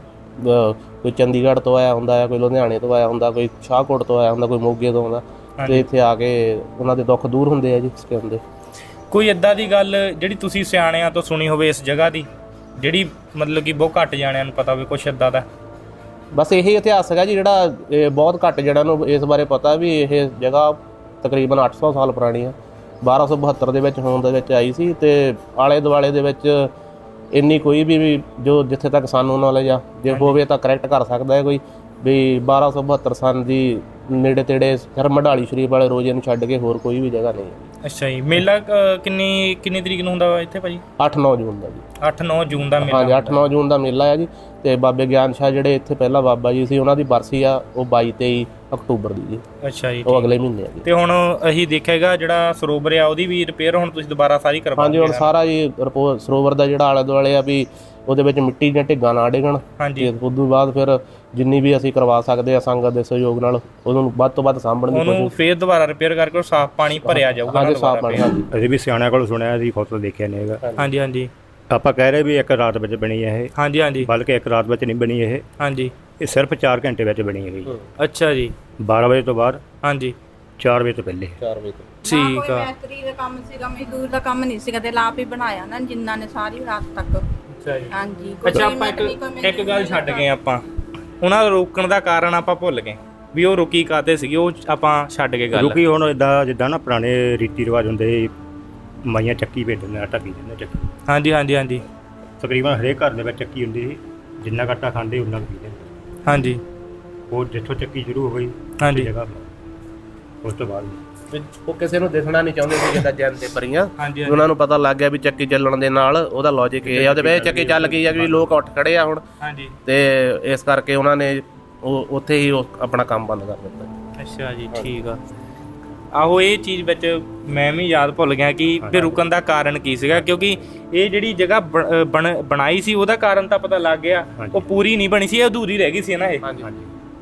ਕੋਈ ਚੰਡੀਗੜ੍ਹ ਤੋਂ ਆਇਆ ਹੁੰਦਾ ਹੈ ਕੋਈ ਲੁਧਿਆਣੇ ਤੋਂ ਆਇਆ ਹੁੰਦਾ ਕੋਈ ਸ਼ਾਹਕੋਟ ਤੋਂ ਆਇਆ ਹੁੰਦਾ ਕੋਈ ਮੋਗੇ ਤੋਂ ਆਉਂਦਾ ਤੇ ਇੱਥੇ ਆ ਕੇ ਉਹਨਾਂ ਦੇ ਦੁੱਖ ਦੂਰ ਹੁੰਦੇ ਆ ਜੀ ਸਕਿਨ ਦੇ। ਕੋਈ ਏਦਾਂ ਦੀ ਗੱਲ ਜਿਹੜੀ ਤੁਸੀਂ ਸਿਆਣਿਆਂ ਤੋਂ ਸੁਣੀ ਹੋਵੇ ਇਸ ਜਗ੍ਹਾ ਦੀ ਜਿਹੜੀ ਮਤਲਬ ਕਿ ਬਹੁਤ ਘੱਟ ਜਾਣਿਆਂ ਨੂੰ ਪਤਾ ਹੋਵੇ ਕੁਛ ਇਦਾਂ ਦਾ? ਬਸ ਇਹੀ ਇਤਿਹਾਸ ਹੈਗਾ ਜੀ ਜਿਹੜਾ ਬਹੁਤ ਘੱਟ ਜਿਹੜਾ ਨੂੰ ਇਸ ਬਾਰੇ ਪਤਾ ਵੀ ਇਹ ਜਗ੍ਹਾ ਤਕਰੀਬਨ 800 ਸਾਲ ਪੁਰਾਣੀ ਹੈ 1272 ਦੇ ਵਿੱਚ ਹੋਂਦ ਦੇ ਵਿੱਚ ਆਈ ਸੀ ਤੇ ਆਲੇ ਦੁਆਲੇ ਦੇ ਵਿੱਚ ਇੰਨੀ ਕੋਈ ਵੀ ਵੀ ਜੋ ਜਿੱਥੇ ਤੱਕ ਸਾਨੂੰ ਨੌਲੇਜ ਆ ਜੇ ਹੋਵੇ ਤਾਂ ਕਰੈਕਟ ਕਰ ਸਕਦਾ ਹੈ ਕੋਈ। ਵੀ 1272 ਸਨ ਦੀ ਨੇੜੇ ਤੇੜੇ ਸਿਰ ਮਢਾਲੀ ਸ਼ਰੀਫ ਵਾਲੇ ਰੋਜ਼ੇ ਨੂੰ ਛੱਡ ਕੇ ਹੋਰ ਕੋਈ ਵੀ ਜਗ੍ਹਾ ਨਹੀਂ ਹੈ। ਅੱਛਾ ਜੀ ਮੇਲਾ ਅ, ਕਿੰਨੀ ਕਿੰਨੀ ਤਰੀਕ ਨੂੰ ਹੁੰਦਾ ਵਾ ਇੱਥੇ ਭਾਜੀ? 8-9 ਜੂਨ ਦਾ ਜੀ। 8-9 ਜੂਨ ਦਾ ਮੇਲਾ ਹਾਂਜੀ 8-9 ਜੂਨ ਦਾ ਮੇਲਾ ਹੈ ਜੀ ਤੇ ਬਾਬੇ ਗਿਆਨ ਸ਼ਾਹ ਜਿਹੜੇ ਇੱਥੇ ਪਹਿਲਾਂ ਬਾਬਾ ਜੀ ਸੀ ਉਹਨਾਂ ਦੀ ਬਰਸੀ ਆ ਉਹ 22-23 ਅਕਤੂਬਰ ਦੀ ਜੀ। ਅੱਛਾ ਜੀ ਉਹ ਅਗਲੇ ਮਹੀਨੇ ਆ ਜੀ। ਤੇ ਹੁਣ ਅਸੀਂ ਦੇਖਿਆ ਜਿਹੜਾ ਸਰੋਵਰ ਆ ਉਹਦੀ ਵੀ ਰਿਪੇਅਰ ਹੁਣ ਤੁਸੀਂ ਦੁਬਾਰਾ ਸਾਰੀ ਹਾਂਜੀ ਹੁਣ ਸਾਰਾ ਜੀ ਰਿਪੋ- ਸਰੋਵਰ ਦਾ ਜਿਹੜਾ ਆਲੇ ਦੁਆਲੇ ਆ ਵੀ ਉਹਦੇ ਵਿੱਚ ਮਿੱਟੀ ਦੀਆਂ ਢਿੱਗਾਂ ਨਾ ਡਿੱਗਣ ਹਾਂਜੀ। ਤੇ ਉਸ ਤੋਂ ਬਾਅਦ ਫਿਰ ਜਿੰਨੀ ਵੀ ਅਸੀਂ ਕਰਵਾ ਸਕਦੇ ਆ ਸੰਗਤ ਦੇ ਸਹਿਯੋਗ ਨਾਲ ਉਹਨੂੰ ਵੱਧ ਤੋਂ ਵੱਧ ਸਾਂਭਣ ਦੀ ਉਹਨੂੰ ਫੇਰ ਦੁਬਾਰਾ ਰਿਪੇਅਰ ਕਰਕੇ ਉਹ ਸਾਫ਼ ਪਾਣੀ ਭਰਿਆ ਜਾਊਗਾ ਹਾਂਜੀ ਸਾਫ਼ ਪਾਣੀ ਹਾਂਜੀ। ਅਸੀਂ ਵੀ ਸਿਆਣਿਆਂ ਕੋਲ ਸੁਣਿਆ ਸੀ ਫੋਟੋ ਦੇਖਿਆ ਨਹੀਂ ਹੈਗਾ। ਹਾਂਜੀ ਹਾਂਜੀ। ਆਪਾਂ ਕਹਿ ਰਹੇ ਵੀ ਇੱਕ ਰਾਤ ਵਿੱਚ ਬਣੀ ਹੈ ਇਹ। ਹਾਂਜੀ ਹਾਂਜੀ। ਬਲਕਿ ਇੱਕ ਰਾਤ ਵਿੱਚ ਨਹੀਂ ਬਣੀ ਇਹ। ਹਾਂਜੀ। ਇਹ ਸਿਰਫ 4 ਘੰਟੇ ਵਿੱਚ ਬਣੀ ਹੈਗੀ ਅੱਛਾ ਜੀ। 12 ਵਜੇ ਤੋਂ ਬਾਅਦ ਹਾਂਜੀ। 4 ਵਜੇ ਤੋਂ ਪਹਿਲੇ। 4 ਵਜੇ ਤੋਂ। ਠੀਕ ਆ। ਮੈਸਤਰੀ ਦਾ ਕੰਮ ਸੀਗਾ ਮਜ਼ਦੂਰ ਦਾ ਕੰਮ ਨਹੀਂ ਸੀਗਾ ਤੇ ਲਾਪ ਹੀ ਬਣਾਇਆ ਨਾ ਜਿੰਨਾਂ ਨੇ ਸਾਰੀ ਰਾਤ ਤੱਕ। ਅੱਛਾ ਜੀ। ਹਾਂਜੀ ਕੋਈ ਅੱਛਾ ਆਪਾਂ ਪੇਮੈਂਟ ਨਹੀਂ ਕੋਈ ਇੱਕ ਇੱਕ ਗੱਲ ਛੱਡ ਗਏ ਆਪਾਂ। ਉਹਨਾਂ ਦਾ ਰੋਕਣ ਦਾ ਕਾਰਨ ਆਪਾਂ ਭੁੱਲ ਗਏ ਵੀ ਉਹ ਰੁਕੀ ਕਾਤੇ ਸੀਗੀ ਉਹ ਆਪਾਂ ਛੱਡ ਕੇ ਗੱਲ। ਕਿਉਂਕਿ ਹੁਣ ਇਦਾਂ ਜਿੱਦਾਂ ਨਾ ਪੁਰਾਣੇ ਰੀਤੀ ਰਿਵਾਜ ਹੁੰਦੇ ਮਾਈਆਂ ਚੱਕੀ ਭੇਟ ਦਿੰਦੇ ਆ ਢੱਕੀ ਦਿੰਦੇ ਚੱਕੀ। ਹਾਂਜੀ ਹਾਂਜੀ ਹਾਂਜੀ। ਤਕਰੀਬਨ ਹਰੇਕ ਘਰ ਦੇ ਵਿੱਚ ਚੱਕੀ ਹੁੰਦੀ ਸੀ ਜਿੰਨਾ ਆਟਾ ਖਾਂਦੇ ਉਹਨਾਂ ਕੁ ਪੀਂਦੇ ਹਾਂਜੀ। ਉਹ ਜਿੱਥੋਂ ਚੱਕੀ ਸ਼ੁਰੂ ਹੋ ਗਈ ਹਾਂਜੀ। ਜਗ੍ਹਾ ਉਸ ਤੋਂ ਬਾਅਦ। ਵੀ ਉਹ ਕਿਸੇ ਨੂੰ ਦਿਖਣਾ ਨਹੀਂ ਚਾਹੁੰਦੇ ਸੀ ਜਿੱਦਾਂ ਜਨ ਤੇ ਪਰੀਆਂ। ਹਾਂਜੀ ਵੀ ਉਹਨਾਂ ਨੂੰ ਪਤਾ ਲੱਗ ਗਿਆ ਵੀ ਚੱਕੀ ਚੱਲਣ ਦੇ ਨਾਲ ਉਹਦਾ ਲੌਜੀਕ ਇਹ ਆ ਉਹਦੇ ਵਿੱਚ ਚੱਕੀ ਚੱਲ ਗਈ ਆ ਵੀ ਲੋਕ ਉੱਠ ਖੜੇ ਆ ਹੁਣ। ਹਾਂਜੀ। ਤੇ ਇਸ ਕਰਕੇ ਉਹਨਾਂ ਨੇ ਉਹ ਉੱਥੇ ਹੀ ਉਹ ਆਪਣਾ ਕੰਮ ਬੰਦ ਕਰ ਦਿੱਤਾ। ਅੱਛਾ ਜੀ ਠੀਕ ਆ। ਆਹੋ ਇਹ ਚੀਜ਼ ਵਿੱਚ ਮੈਂ ਵੀ ਯਾਦ ਭੁੱਲ ਗਿਆ ਕਿ ਵੀ ਰੁਕਣ ਦਾ ਕਾਰਨ ਕੀ ਸੀਗਾ ਕਿਉਂਕਿ ਇਹ ਜਿਹੜੀ ਜਗ੍ਹਾ ਬਣ- ਬਣਾਈ ਸੀ ਉਹਦਾ ਕਾਰਨ ਤਾਂ ਪਤਾ ਲੱਗ ਗਿਆ। ਉਹ ਪੂਰੀ ਨਹੀਂ ਬਣੀ ਸੀ ਇਹ ਅਧੂਰੀ ਰਹਿ ਗਈ ਸੀ ਨਾ ਇਹ। ਹਾਂਜੀ।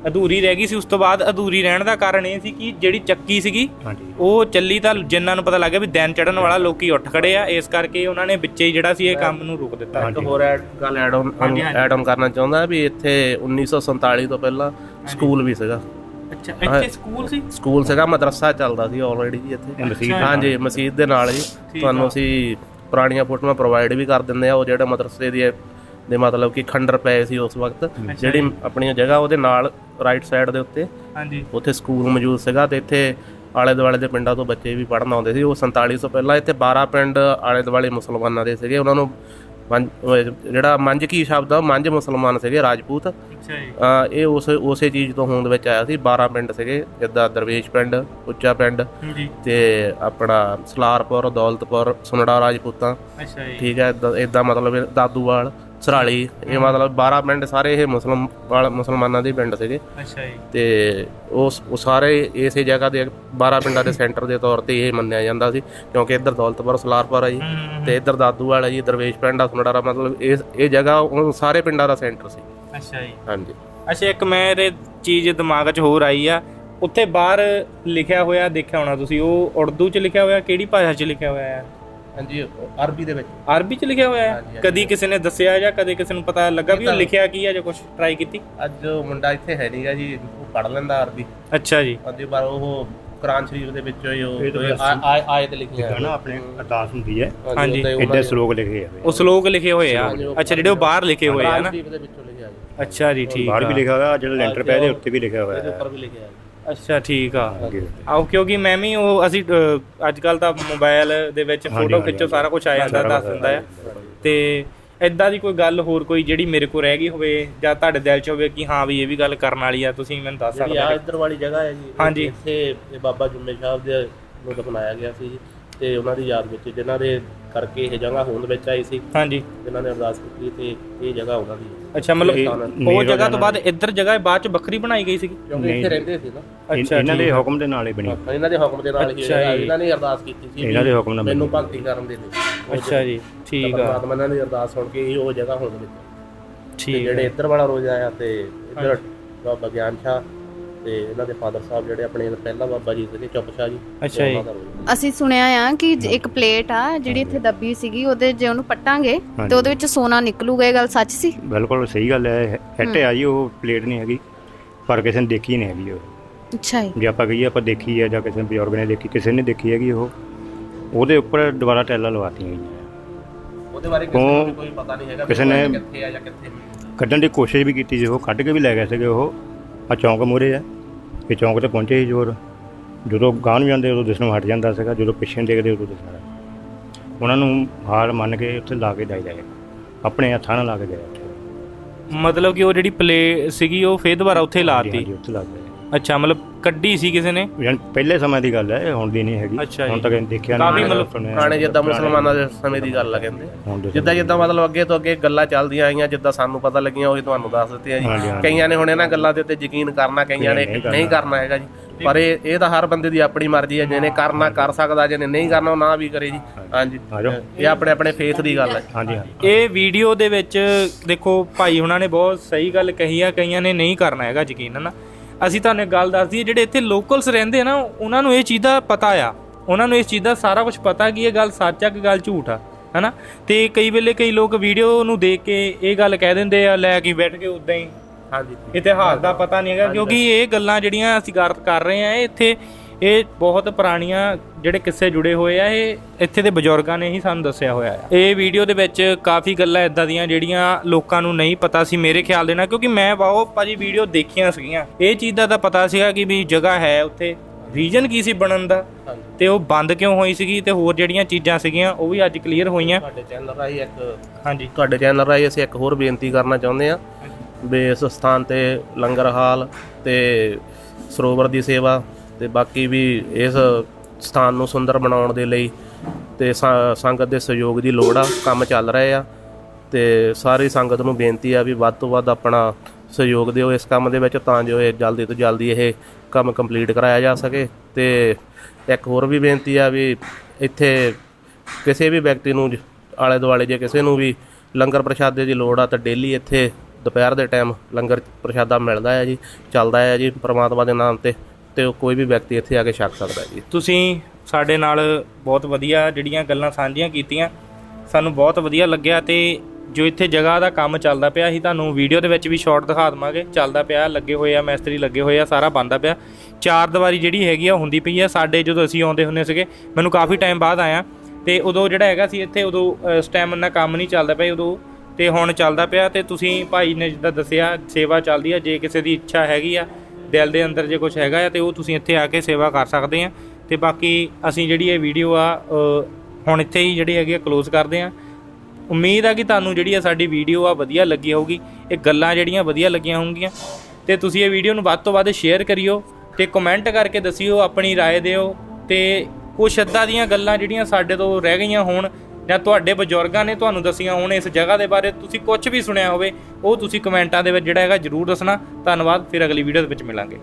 ਅਧੂਰੀ ਰਹਿ ਗਈ ਸੀ ਉਸ ਤੋਂ ਬਾਅਦ ਅਧੂਰੀ ਰਹਿਣ ਦਾ ਕਾਰਨ ਇਹ ਸੀ ਕਿ ਜਿਹੜੀ ਚੱਕੀ ਸੀਗੀ ਹਾਂਜੀ। ਉਹ ਚੱਲੀ ਤਾਂ ਜਿਨ੍ਹਾਂ ਨੂੰ ਪਤਾ ਲੱਗ ਗਿਆ ਵੀ ਦਿਨ ਚੜਨ ਵਾਲਾ ਲੋਕੀ ਉੱਠ ਖੜੇ ਆ ਇਸ ਕਰਕੇ ਉਹਨਾਂ ਨੇ ਵਿੱਚੇ ਹੀ ਜਿਹੜਾ ਸੀ ਇਹ ਕੰਮ ਨੂੰ ਰੋਕ ਦਿੱਤਾ। ਇੱਕ ਹੋਰ ਐਡ ਗੱਲ ਐਡ ਆਨ। ਐਡ ਆਨ ਕਰਨਾ ਚਾਹੁੰਦਾ ਵੀ ਇੱਥੇ 1947 ਤੋਂ ਪਹਿਲਾਂ ਸਕੂਲ ਵੀ ਸੀਗਾ। ਅੱਛਾ ਇੱਥੇ ਸਕੂਲ ਸੀ? ਸਕੂਲ ਸੀਗਾ ਮਦਰਸਾ ਚੱਲਦਾ ਸੀ ਆਲਰੇਡੀ ਜੀ ਇੱਥੇ। ਮਸੀਤ ਹਾਂਜੀ ਮਸਜਿਦ ਦੇ ਨਾਲ ਜੀ ਤੁਹਾਨੂੰ ਅਸੀਂ ਪੁਰਾਣੀਆਂ ਫੋਟੋਆਂ ਪ੍ਰੋਵਾਈਡ ਵੀ ਕਰ ਦਿੰਦੇ ਆ ਉਹ ਜਿਹੜੇ ਮਦਰਸੇ ਦੀ ਦੇ ਮਤਲਬ ਕਿ ਖੰਡਰ ਪਏ ਸੀ ਉਸ ਵਕਤ। ਜਿਹੜੀ ਆਪਣੀਆਂ ਜਗ੍ਹਾ ਉਹਦੇ ਨਾਲ ਰਾਈਟ ਸਾਈਡ ਦੇ ਉੱਤੇ। ਹਾਂਜੀ। ਉੱਥੇ ਸਕੂਲ ਮੌਜੂਦ ਸੀਗਾ ਤੇ ਇੱਥੇ ਆਲੇ ਦੁਆਲੇ ਦੇ ਪਿੰਡਾਂ ਤੋਂ ਬੱਚੇ ਵੀ ਪੜ੍ਹਨ ਆਉਂਦੇ ਸੀ। ਉਹ 47 ਤੋਂ ਪਹਿਲਾਂ ਇੱਥੇ 12 ਪਿੰਡ ਆਲੇ ਦੁਆਲੇ ਮੁਸਲਮਾਨਾਂ ਦੇ ਸੀਗੇ। ਉਹਨਾਂ ਨੂੰ ਜਿਹੜਾ ਮੰਝ ਕੀ ਸ਼ਬਦ ਆ ਮੰਝ ਮੁਸਲਮਾਨ ਸੀਗੇ ਰਾਜਪੂਤ। ਅੱਛਾ ਜੀ। ਇਹ ਉਸ ਉਸੇ ਚੀਜ਼ ਤੋਂ ਹੋਂਦ ਵਿੱਚ ਆਇਆ ਸੀ। 12 ਪਿੰਡ ਸੀਗੇ ਜਿੱਦਾਂ ਦਰਵੇਸ਼ ਪਿੰਡ ਉੱਚਾ ਪਿੰਡ ਤੇ ਆਪਣਾ ਸਲਾਰਪੁਰ ਦੌਲਤਪੁਰ ਸੁਨੜਾ ਰਾਜਪੂਤਾਂ। ਅੱਛਾ ਜੀ। ਠੀਕ ਹੈ ਇਦਾਂ ਮਤਲਬ ਦਾਦੂਵਾਲ। ਸਰਾਲੀ ਇਹ ਮਤਲਬ 12 ਪਿੰਡ ਸਾਰੇ ਇਹ ਮੁਸਲਮ ਵਾਲ ਮੁਸਲਮਾਨਾਂ ਦੇ ਪਿੰਡ ਸੀਗੇ। ਅੱਛਾ ਜੀ। ਤੇ ਉਸ ਉਹ ਸਾਰੇ ਇਸੇ ਜਗ੍ਹਾ ਦੇ 12 ਪਿੰਡਾਂ ਦੇ ਸੈਂਟਰ ਦੇ ਤੌਰ ਤੇ ਇਹ ਮੰਨਿਆ ਜਾਂਦਾ ਸੀ ਕਿਉਂਕਿ ਇੱਧਰ ਦੌਲਤਪੁਰ ਸਲਾਰਪੁਰ ਆ ਜੀ ਤੇ ਇੱਧਰ ਦਾਦੂਵਾਲ ਆ ਜੀ ਦਰਵੇਸ਼ ਪਿੰਡ ਆ ਸੁਨੜਾ ਮਤਲਬ ਇਹ ਇਹ ਜਗ੍ਹਾ ਉਹ ਸਾਰੇ ਪਿੰਡਾਂ ਦਾ ਸੈਂਟਰ ਸੀ। ਅੱਛਾ ਜੀ। ਹਾਂਜੀ। ਅੱਛਾ ਇੱਕ ਮੇਰੇ ਚੀਜ਼ ਦਿਮਾਗ 'ਚ ਹੋਰ ਆਈ ਆ ਉੱਥੇ ਬਾਹਰ ਲਿਖਿਆ ਹੋਇਆ ਦੇਖਿਆ ਹੋਣਾ ਤੁਸੀਂ ਉਹ ਉਰਦੂ 'ਚ ਲਿਖਿਆ ਹੋਇਆ ਕਿਹੜੀ ਭਾਸ਼ਾ 'ਚ ਲਿਖਿਆ ਹੋਇਆ ਹੈ ਹਾਂਜੀ ਅਰਬੀ ਦੇ ਵਿੱਚ। ਅਰਬੀ 'ਚ ਲਿਖਿਆ ਹੋਇਆ ਹਾਂਜੀ, ਹੈ? ਹਾਂਜੀ। ਕਦੀ ਕਿਸੇ ਨੇ ਦੱਸਿਆ ਜਾਂ ਕਦੇ ਕਿਸੇ ਨੂੰ ਪਤਾ ਲੱਗਾ ਵੀ ਉਹ ਲਿਖਿਆ ਕੀ ਆ ਜਾਂ ਕੁਝ ਟਰਾਈ ਕੀਤੀ? ਅੱਜ ਉਹ ਮੁੰਡਾ ਇੱਥੇ ਹੈ ਨਹੀਂਗਾ ਜੀ ਉਹ ਪੜ ਲੈਂਦਾ ਅਰਬੀ ਅੱਛਾ ਜੀ। ਹਾਂਜੀ ਪਰ ਉਹ ਕੁਰਾਨ ਸ਼ਰੀਫ ਦੇ ਵਿੱਚੋਂ ਹੀ ਉਹ ਇਹ ਤਾਂ ਕੋਈ ਬਸ- ਆ- ਆ- ਆਇਤ ਲਿਖੀ ਹੈ ਨਾ ਆਪਣੇ ਅਰਦਾਸ ਹੁੰਦੀ ਹੈ ਹਾਂਜੀ। ਉੱਤੇ ਉਹਨਾਂ ਐਡੇ ਨੇ ਸ਼ਲੋਕ ਲਿਖੇ ਆ। ਉਹ ਸ਼ਲੋਕ ਲਿਖੇ ਹੋਏ ਆ। ਅੱਛਾ ਜਿਹੜੇ ਉਹ ਬਾਹਰ ਲਿਖੇ ਹੋਏ ਆ ਕੁਰਾਨ ਨਾ? ਸ਼ਰੀਫ ਦੇ ਵਿੱਚੋਂ ਲਿਖਿਆ ਜੀ। ਅੱਛਾ ਜੀ ਠੀਕ ਬਾਹਰ ਆ। ਵੀ ਲਿਖਿਆ ਹੋਇਆ ਜਿਹੜਾ ਲੈਂਟਰ ਪਿਆ ਇਹਦੇ ਉੱਤੇ ਵੀ ਲਿਖਿਆ ਹੋਇਆ। ਇਹਦੇ ਹੈ ਉੱਪਰ ਵੀ ਲਿਖਿਆ ਜੀ ਅੱਛਾ ਠੀਕ ਆ। ਆਓ ਕਿਉਂਕਿ ਮੈਂ ਵੀ ਉਹ ਅਸੀਂ ਅੱਜ ਕੱਲ ਤਾਂ ਮੋਬਾਈਲ ਦੇ ਵਿੱਚ ਹਾਂਜੀ, ਫੋਟੋ ਹਾਂਜੀ, ਖਿੱਚੋ ਸਾਰਾ ਕੁਝ ਆ ਜਾਂਦਾ ਸਾਰਾ ਦੱਸ ਕੁਛ ਦਿੰਦਾ ਆ। ਤੇ ਐਦਾਂ ਦੀ ਕੋਈ ਗੱਲ ਹੋਰ ਕੋਈ ਜਿਹੜੀ ਮੇਰੇ ਕੋਲ ਰਹਿ ਗਈ ਹੋਵੇ ਜਾਂ ਤੁਹਾਡੇ ਦਿਲ 'ਚ ਹੋਵੇ ਕਿ ਹਾਂ ਵੀ ਇਹ ਵੀ ਗੱਲ ਕਰਨ ਵਾਲੀ ਆ ਤੁਸੀਂ ਮੈਨੂੰ ਦੱਸ ਜਿਹੜੀ ਸਕਦੇ ਆ ਹੋ? ਇੱਧਰ ਵਾਲੀ ਜਗ੍ਹਾ ਹੈ ਜੀ ਹਾਂਜੀ। ਇੱਥੇ ਇਹ ਬਾਬਾ ਜੁਮੇ ਸਾਹਿਬ ਦੇ ਨੂੰ ਦਫਨਾਇਆ ਗਿਆ ਸੀ ਜੀ। ਤੇ ਉਹਨਾਂ ਦੀ ਯਾਦ ਵਿੱਚ ਜਿਨ੍ਹਾਂ ਦੇ ਕਰਕੇ ਇਹ ਜਗ੍ਹਾ ਹੋਂਦ ਵਿੱਚ ਆਈ ਸੀ ਹਾਂਜੀ ਜਿਨ੍ਹਾਂ ਨੇ ਅਰਦਾਸ ਕੀਤੀ ਤੇ ਇਹ ਜਗ੍ਹਾ ਉਹਨਾਂ ਦੀ ਹੈ ਅੱਛਾ ਮਤਲਬ ਇਹ ਉਹ ਜਗ੍ਹਾ ਤੋਂ ਬਾਅਦ ਇੱਧਰ ਜਗ੍ਹਾ ਬਾਅਦ ਚ ਵੱਖਰੀ ਬਣਾਈ ਗਈ ਸੀਗੀ ਕਿਉਂਕਿ ਨਹੀਂ। ਇੱਥੇ ਰਹਿੰਦੇ ਸੀ ਨਾ ਅੱਛਾ ਇਹਨਾਂ ਦੇ। ਹੁਕਮ ਦੇ ਨਾਲ ਹੀ ਬਣੀ ਇਹਨਾਂ ਦੇ ਹੁਕਮ ਦੇ ਨਾਲ ਹੀ ਅੱਛਾ ਹੋਇਆ। ਜੀ। ਇਹਨਾਂ ਨੇ ਅਰਦਾਸ ਕੀਤੀ ਸੀ ਇਹਨਾਂ ਵੀ ਦੇ ਹੁਕਮ ਨਾਲ ਮੈਨੂੰ। ਭਗਤੀ ਕਰਨ ਦੇ ਲਈ ਅੱਛਾ ਜੀ ਠੀਕ ਆ ਪਰਮਾਤਮਾ ਨੇ ਅਰਦਾਸ ਸੁਣ ਕੇ ਹੀ ਉਹ ਜਗ੍ਹਾ ਹੋਂਦ ਵਿੱਚ ਤੇ ਠੀਕ ਜਿਹੜੇ ਇੱਧਰ ਵਾਲਾ ਰੋਜ਼ ਆਇਆ ਤੇ ਇੱਧਰ ਬਾਬਾ ਗਿਆਨ ਸ਼ਾਹ ਤੇ ਇਹਨਾਂ ਦੇ ਫਾਦਰ ਸਾਹਿਬ ਜਿਹੜੇ ਆਪਣੇ ਪਹਿਲਾ ਬਾਬਾ ਜੀ ਸੀਗੇ ਚੁੱਪ ਸ਼ਾਹ ਜੀ ਅੱਛਾ ਜੀ। ਉਹਨਾਂ ਦਾ ਰੋਜ਼। ਅਸੀਂ ਸੁਣਿਆ ਆ ਕਿ ਜ- ਇੱਕ ਪਲੇਟ ਆ ਜਿਹੜੀ ਇੱਥੇ ਦੱਬੀ ਸੀਗੀ ਉਹਦੇ ਜੇ ਉਹਨੂੰ ਪੱਟਾਂਗੇ ਤੇ ਉਹਦੇ ਵਿੱਚ ਸੋਨਾ ਨਿਕਲੂਗਾ ਇਹ ਗੱਲ ਸੱਚ ਸੀ? ਬਿਲਕੁਲ ਸਹੀ ਗੱਲ ਹੈ ਹਿੱਟ ਆ ਜੀ ਉਹ ਪਲੇਟ ਨਹੀਂ ਹੈਗੀ ਪਰ ਕਿਸੇ ਨੇ ਦੇਖੀ ਨਹੀਂ ਹੈਗੀ ਉਹ। ਅੱਛਾ ਜੀ। ਜੇ ਆਪਾਂ ਕਹੀਏ ਆਪਾਂ ਦੇਖੀ ਹੈ ਜਾਂ ਕਿਸੇ ਬਜ਼ੁਰਗ ਨੇ ਦੇਖੀ ਕਿਸੇ ਨੇ ਦੇਖੀ ਹੈਗੀ ਉਹ। ਉਹਦੇ ਉੱਪਰ ਦੁਬਾਰਾ ਟੈਲਾਂ ਲਵਾਤੀਆਂ ਗਈਆਂ। ਉਹਦੇ ਬਾਰੇ ਕਿਸੇ ਨੂੰ ਵੀ ਕੋਈ ਪਤਾ ਨਹੀਂ ਹੈਗਾ ਕਿਸੇ ਨੇ- ਕਿੱਥੇ ਆ ਜਾਂ ਕਿੱਥੇ ਨਹੀਂ ਕੱਢਣ ਦੀ ਕੋਸ਼ਿਸ਼ ਵੀ ਕੀਤੀ ਸੀ ਉਹ ਕੱਢ ਕੇ ਵੀ ਲੈ ਗਏ ਸੀਗੇ ਉਹ। ਆ ਚੌਂਕ ਮੂਹਰੇ ਆ। ਇਹ ਚੌਂਕ ਤੇ ਪਹੁੰਚੇ ਸੀ ਜੋਰ। ਜਦੋਂ ਗਾਂ ਨੂੰ ਜਾਂਦੇ ਉਦੋਂ ਦਿਸਣੋਂ ਹਟ ਜਾਂਦਾ ਸੀਗਾ। ਜਦੋਂ ਪਿੱਛੇ ਨੂੰ ਦੇਖਦੇ ਉਦੋਂ ਦਿਸਣਾ। ਉਹਨਾਂ ਨੂੰ ਹਾਰ ਮੰਨ ਕੇ ਉੱਥੇ ਲਾ ਕੇ ਜਾਈ ਜਾਏ ਆਪਣੇ ਹੱਥਾਂ ਨਾਲ ਲਾ ਕੇ ਉੱਥੇ। ਮਤਲਬ ਕਿ ਉਹ ਜਿਹੜੀ ਪਲੇ ਸੀਗੀ ਉਹ ਫੇਰ ਦੁਬਾਰਾ ਉੱਥੇ ਲਾਤੀ? ਹਾਂਜੀ, ਉੱਥੇ ਲਾ ਅੱਛਾ ਮਤਲਬ ਕੱਢੀ ਸੀ ਕਿਸੇ ਨੇ? ਯਾਨੀ ਪਹਿਲੇ ਸਮੇਂ ਦੀ ਗੱਲ ਹੈ ਇਹ ਹੁਣ ਦੀ ਨਹੀਂ ਹੈਗੀ। ਅੱਛਾ ਹੁਣ। ਤੱਕ ਦੇਖਿਆ ਕਾਫੀ ਨਹੀਂ ਮਤਲਬ ਸੁਣਿਆ ਪੁਰਾਣੇ ਜਿੱਦਾਂ ਮੁਸਲਮਾਨਾਂ ਦੇ ਸਮੇਂ ਦੀ ਗੱਲ ਆ ਕਹਿੰਦੇ। ਦੇ ਜਿੱਦਾਂ ਜਿੱਦਾਂ ਮਤਲਬ ਅੱਗੇ ਤੋਂ ਅੱਗੇ ਗੱਲਾਂ ਚੱਲਦੀਆਂ ਆਈਆਂ ਜਿੱਦਾਂ ਸਾਨੂੰ ਪਤਾ ਲੱਗੀਆਂ ਉਹੀ ਤੁਹਾਨੂੰ ਦੱਸ ਦਿੱਤੀਆਂ ਹਾਂਜੀ, ਜੀ। ਹਾਂਜੀ। ਕਈਆਂ ਨੇ ਹੁਣ ਇਹਨਾਂ ਗੱਲਾਂ ਦੇ ਉੱਤੇ ਯਕੀਨ ਕਰਨਾ ਕਈਆਂ ਨੇ ਨਹੀਂ ਨਹੀਂ ਕਰਨਾ। ਹੈਗਾ ਜੀ। ਪਰ ਇਹ ਇਹ ਤਾਂ ਹਰ ਬੰਦੇ ਦੀ ਆਪਣੀ ਮਰਜ਼ੀ ਹੈ ਜਿਹਨੇ ਕਰਨਾ ਕਰ ਸਕਦਾ ਜਿਹਨੇ ਨਹੀਂ ਕਰਨਾ ਉਹ ਨਾ ਵੀ ਕਰੇ ਜੀ। ਹਾਂਜੀ। ਆ ਜਾਓ। ਇਹ ਆਪਣੇ ਆਪਣੇ ਫੇਥ ਦੀ ਗੱਲ ਹੈ। ਹਾਂਜੀ ਇਹ ਵੀਡੀਓ ਦੇ ਵਿੱਚ ਦੇਖੋ ਭਾਈ ਹੁਣਾਂ ਨੇ ਬਹੁਤ ਸਹੀ ਗੱਲ ਕਹੀ ਆ ਕਈਆਂ ਨੇ ਨਹੀਂ ਕਰਨਾ ਹੈਗਾ ਯਕੀਨ ਨਾ? ਅਸੀਂ ਤੁਹਾਨੂੰ ਇੱਕ ਗੱਲ ਦੱਸ ਦਈਏ ਜਿਹੜੇ ਇੱਥੇ ਲੋਕਲਸ ਰਹਿੰਦੇ ਆ ਨਾ ਉਹਨਾਂ ਨੂੰ ਇਹ ਚੀਜ਼ ਦਾ ਪਤਾ ਆ। ਉਹਨਾਂ ਨੂੰ ਇਸ ਚੀਜ਼ ਦਾ ਸਾਰਾ ਕੁਝ ਪਤਾ ਕਿ ਇਹ ਗੱਲ ਸੱਚ ਆ ਕਿ ਗੱਲ ਝੂਠ ਆ ਹਨਾ? ਤੇ ਕਈ ਵੇਲੇ ਕਈ ਲੋਕ ਵੀਡੀਓ ਨੂੰ ਦੇਖ ਕੇ ਇਹ ਗੱਲ ਕਹਿ ਦਿੰਦੇ ਆ ਲੈ ਕੇ ਬੈਠ ਕੇ ਉਦਾਂ ਹੀ। ਹਾਂਜੀ। ਇਤਿਹਾਸ ਦਾ ਪਤਾ ਨਹੀਂ ਹੈਗਾ ਕਿਉਂਕਿ ਇਹ ਗੱਲਾਂ ਜਿਹੜੀਆਂ ਅਸੀਂ ਗੱਲ ਕਰ ਰਹੇ ਆ ਇਹ ਇੱਥੇ ਇਹ ਬਹੁਤ ਪੁਰਾਣੀਆਂ ਜਿਹੜੇ ਕਿੱਸੇ ਜੁੜੇ ਹੋਏ ਆ ਇਹ ਇੱਥੇ ਦੇ ਬਜ਼ੁਰਗਾਂ ਨੇ ਹੀ ਸਾਨੂੰ ਦੱਸਿਆ ਹੋਇਆ ਹੈ ਇਹ ਵੀਡੀਓ ਦੇ ਵਿੱਚ ਕਾਫੀ ਗੱਲਾਂ ਇਦਾਂ ਦੀਆਂ ਜਿਹੜੀਆਂ ਲੋਕਾਂ ਨੂੰ ਨਹੀਂ ਪਤਾ ਸੀ ਮੇਰੇ ਖਿਆਲ ਦੇ ਨਾਲ ਕਿਉਂਕਿ ਮੈਂ ਵਾਓ ਭਾਜੀ ਵੀਡੀਓ ਦੇਖੀਆਂ ਸੀਗੀਆਂ। ਇਹ ਚੀਜ਼ ਦਾ ਤਾਂ ਪਤਾ ਸੀਗਾ ਕਿ ਵੀ ਜਗ੍ਹਾ ਹੈ ਉੱਥੇ। ਰੀਜਨ ਕੀ ਸੀ ਬਣਨ ਦਾ? ਤੇ ਉਹ ਬੰਦ ਕਿਉਂ ਹੋਈ ਸੀਗੀ? ਤੇ ਹੋਰ ਜਿਹੜੀਆਂ ਚੀਜ਼ਾਂ ਸੀਗੀਆਂ ਉਹ ਵੀ ਅੱਜ ਕਲੀਅਰ ਹੋਈਆਂ। ਤੁਹਾਡੇ ਚੈਨਲ ਰਾਹੀਂ ਇੱਕ ਹਾਂਜੀ। ਤੁਹਾਡੇ ਚੈਨਲ ਰਾਹੀਂ ਅਸੀਂ ਇੱਕ ਹੋਰ ਬੇਨਤੀ ਕਰਨਾ ਚਾਹੁੰਦੇ ਹਾਂ। ਵੀ ਇਸ ਸਥਾਨ ਤੇ ਲੰਗਰ ਹਾਲ ਤੇ ਸਰੋਵਰ ਦੀ ਸੇਵਾ ਤੇ ਬਾਕੀ ਵੀ ਇਸ ਸਥਾਨ ਨੂੰ ਸੁੰਦਰ ਬਣਾਉਣ ਦੇ ਲਈ ਤੇ ਸੰ- ਸੰਗਤ ਦੇ ਸਹਿਯੋਗ ਦੀ ਲੋੜ ਆ, ਕੰਮ ਚੱਲ ਰਹੇ ਆ ਤੇ ਸਾਰੀ ਸੰਗਤ ਨੂੰ ਬੇਨਤੀ ਆ ਵੀ ਵੱਧ ਤੋਂ ਵੱਧ ਆਪਣਾ ਸਹਿਯੋਗ ਦਿਓ ਇਸ ਕੰਮ ਦੇ ਵਿੱਚ ਤਾਂ ਜੋ ਇਹ ਜਲਦੀ ਤੋਂ ਜਲਦੀ ਇਹ ਕੰਮ ਕੰਪਲੀਟ ਕਰਾਇਆ ਜਾ ਸਕੇ ਤੇ ਇੱਕ ਹੋਰ ਵੀ ਬੇਨਤੀ ਆ ਵੀ ਇੱਥੇ ਕਿਸੇ ਵੀ ਵਿਅਕਤੀ ਨੂੰ ਜ- ਆਲੇ ਦੁਆਲੇ ਜੇ ਕਿਸੇ ਨੂੰ ਵੀ ਲੰਗਰ ਪ੍ਰਸ਼ਾਦੇ ਦੀ ਲੋੜ ਆ ਤਾਂ ਡੇਲੀ ਇੱਥੇ ਦੁਪਹਿਰ ਦੇ ਟਾਈਮ ਲੰਗਰ ਪ੍ਰਸ਼ਾਦਾ ਮਿਲਦਾ ਹੈ ਜੀ, ਚੱਲਦਾ ਹੈ ਜੀ, ਪ੍ਰਮਾਤਮਾ ਦੇ ਨਾਮ ਤੇ ਤੇ ਉਹ ਕੋਈ ਵੀ ਵਿਅਕਤੀ ਇੱਥੇ ਆ ਕੇ ਛਕ ਸਕਦਾ ਜੀ। ਤੁਸੀਂ ਸਾਡੇ ਨਾਲ ਬਹੁਤ ਵਧੀਆ ਜਿਹੜੀਆਂ ਗੱਲਾਂ ਸਾਂਝੀਆਂ ਕੀਤੀਆਂ, ਸਾਨੂੰ ਬਹੁਤ ਵਧੀਆ ਲੱਗਿਆ ਤੇ ਜੋ ਇੱਥੇ ਜਗ੍ਹਾ ਦਾ ਕੰਮ ਚੱਲਦਾ ਪਿਆ ਅਸੀਂ ਤੁਹਾਨੂੰ ਵੀਡੀਓ ਦੇ ਵਿੱਚ ਵੀ ਸ਼ਾਰਟ ਦਿਖਾ ਦਵਾਂਗੇ। ਚੱਲਦਾ ਪਿਆ, ਲੱਗੇ ਹੋਏ ਆ, ਮੈਸਤਰੀ ਲੱਗੇ ਹੋਏ ਆ, ਸਾਰਾ ਬੰਦਾ ਪਿਆ। ਚਾਰ ਦੀਵਾਰੀ ਜਿਹੜੀ ਹੈਗੀ ਆ ਹੁੰਦੀ ਪਈ ਆ। ਸਾਡੇ ਜਦੋਂ ਅਸੀਂ ਆਉਂਦੇ ਹੁੰਦੇ ਸੀਗੇ, ਮੈਨੂੰ ਕਾਫੀ ਟਾਈਮ ਬਾਅਦ ਆਇਆ ਤੇ ਉਦੋਂ ਜਿਹੜਾ ਹੈਗਾ ਸੀ ਇੱਥੇ, ਉਦੋਂ ਇਸ ਟਾਈਮ ਇੰਨਾ ਕੰਮ ਨਹੀਂ ਚੱਲਦਾ ਪਿਆ ਉਦੋਂ। ਤੇ ਹੁਣ ਚੱਲਦਾ ਪਿਆ ਤੇ ਤੁਸੀਂ ਭਾਈ ਨੇ ਜਿੱਦਾਂ ਦੱਸਿਆ, ਸੇਵਾ ਚੱਲਦੀ ਆ, ਜੇ ਕਿਸੇ ਦੀ ਇੱਛਾ ਹੈਗੀ ਆ ਦਿਲ ਦੇ ਅੰਦਰ ਜੇ ਕੁਝ ਹੈਗਾ ਆ ਤੇ ਉਹ ਤੁਸੀਂ ਇੱਥੇ ਆ ਕੇ ਸੇਵਾ ਕਰ ਸਕਦੇ ਆ ਤੇ ਬਾਕੀ ਅਸੀਂ ਜਿਹੜੀ ਇਹ ਵੀਡੀਓ ਆ ਅ, ਹੁਣ ਇੱਥੇ ਹੀ ਜਿਹੜੀ ਹੈਗੀ ਆ ਕਲੋਜ਼ ਕਰਦੇ ਆ ਉਮੀਦ ਆ ਕਿ ਤੁਹਾਨੂੰ ਜਿਹੜੀ ਆ ਸਾਡੀ ਵੀਡੀਓ ਆ ਵਧੀਆ ਲੱਗੀ ਹੋਊਗੀ ਇਹ ਗੱਲਾਂ ਜਿਹੜੀਆਂ ਵਧੀਆ ਲੱਗੀਆਂ ਹੋਣਗੀਆਂ ਤੇ ਤੁਸੀਂ ਇਹ ਵੀਡੀਓ ਨੂੰ ਵੱਧ ਤੋਂ ਵੱਧ ਸ਼ੇਅਰ ਕਰਿਓ ਤੇ ਕਮੈਂਟ ਕਰਕੇ ਦੱਸਿਓ ਆਪਣੀ رائے ਦਿਓ ਤੇ ਕੁਛ ਅੱਦਾਂ ਦੀਆਂ ਗੱਲਾਂ ਜਿਹੜੀਆਂ ਸਾਡੇ ਤੋਂ ਰਹਿ ਗਈਆਂ ਹੋਣ ਜਾਂ ਤੁਹਾਡੇ ਬਜ਼ੁਰਗਾਂ ਨੇ ਤੁਹਾਨੂੰ ਦੱਸੀਆਂ ਹੋਣ ਇਸ ਜਗ੍ਹਾ ਦੇ ਬਾਰੇ, ਤੁਸੀਂ ਕੁਝ ਵੀ ਸੁਣਿਆ ਹੋਵੇ, ਉਹ ਤੁਸੀਂ ਕਮੈਂਟਾਂ ਦੇ ਵਿੱਚ ਜਿਹੜਾ ਹੈਗਾ ਜਰੂਰ ਦੱਸਣਾ। ਧੰਨਵਾਦ, ਫਿਰ ਅਗਲੀ ਵੀਡੀਓ ਦੇ ਵਿੱਚ ਮਿਲਾਂਗੇ।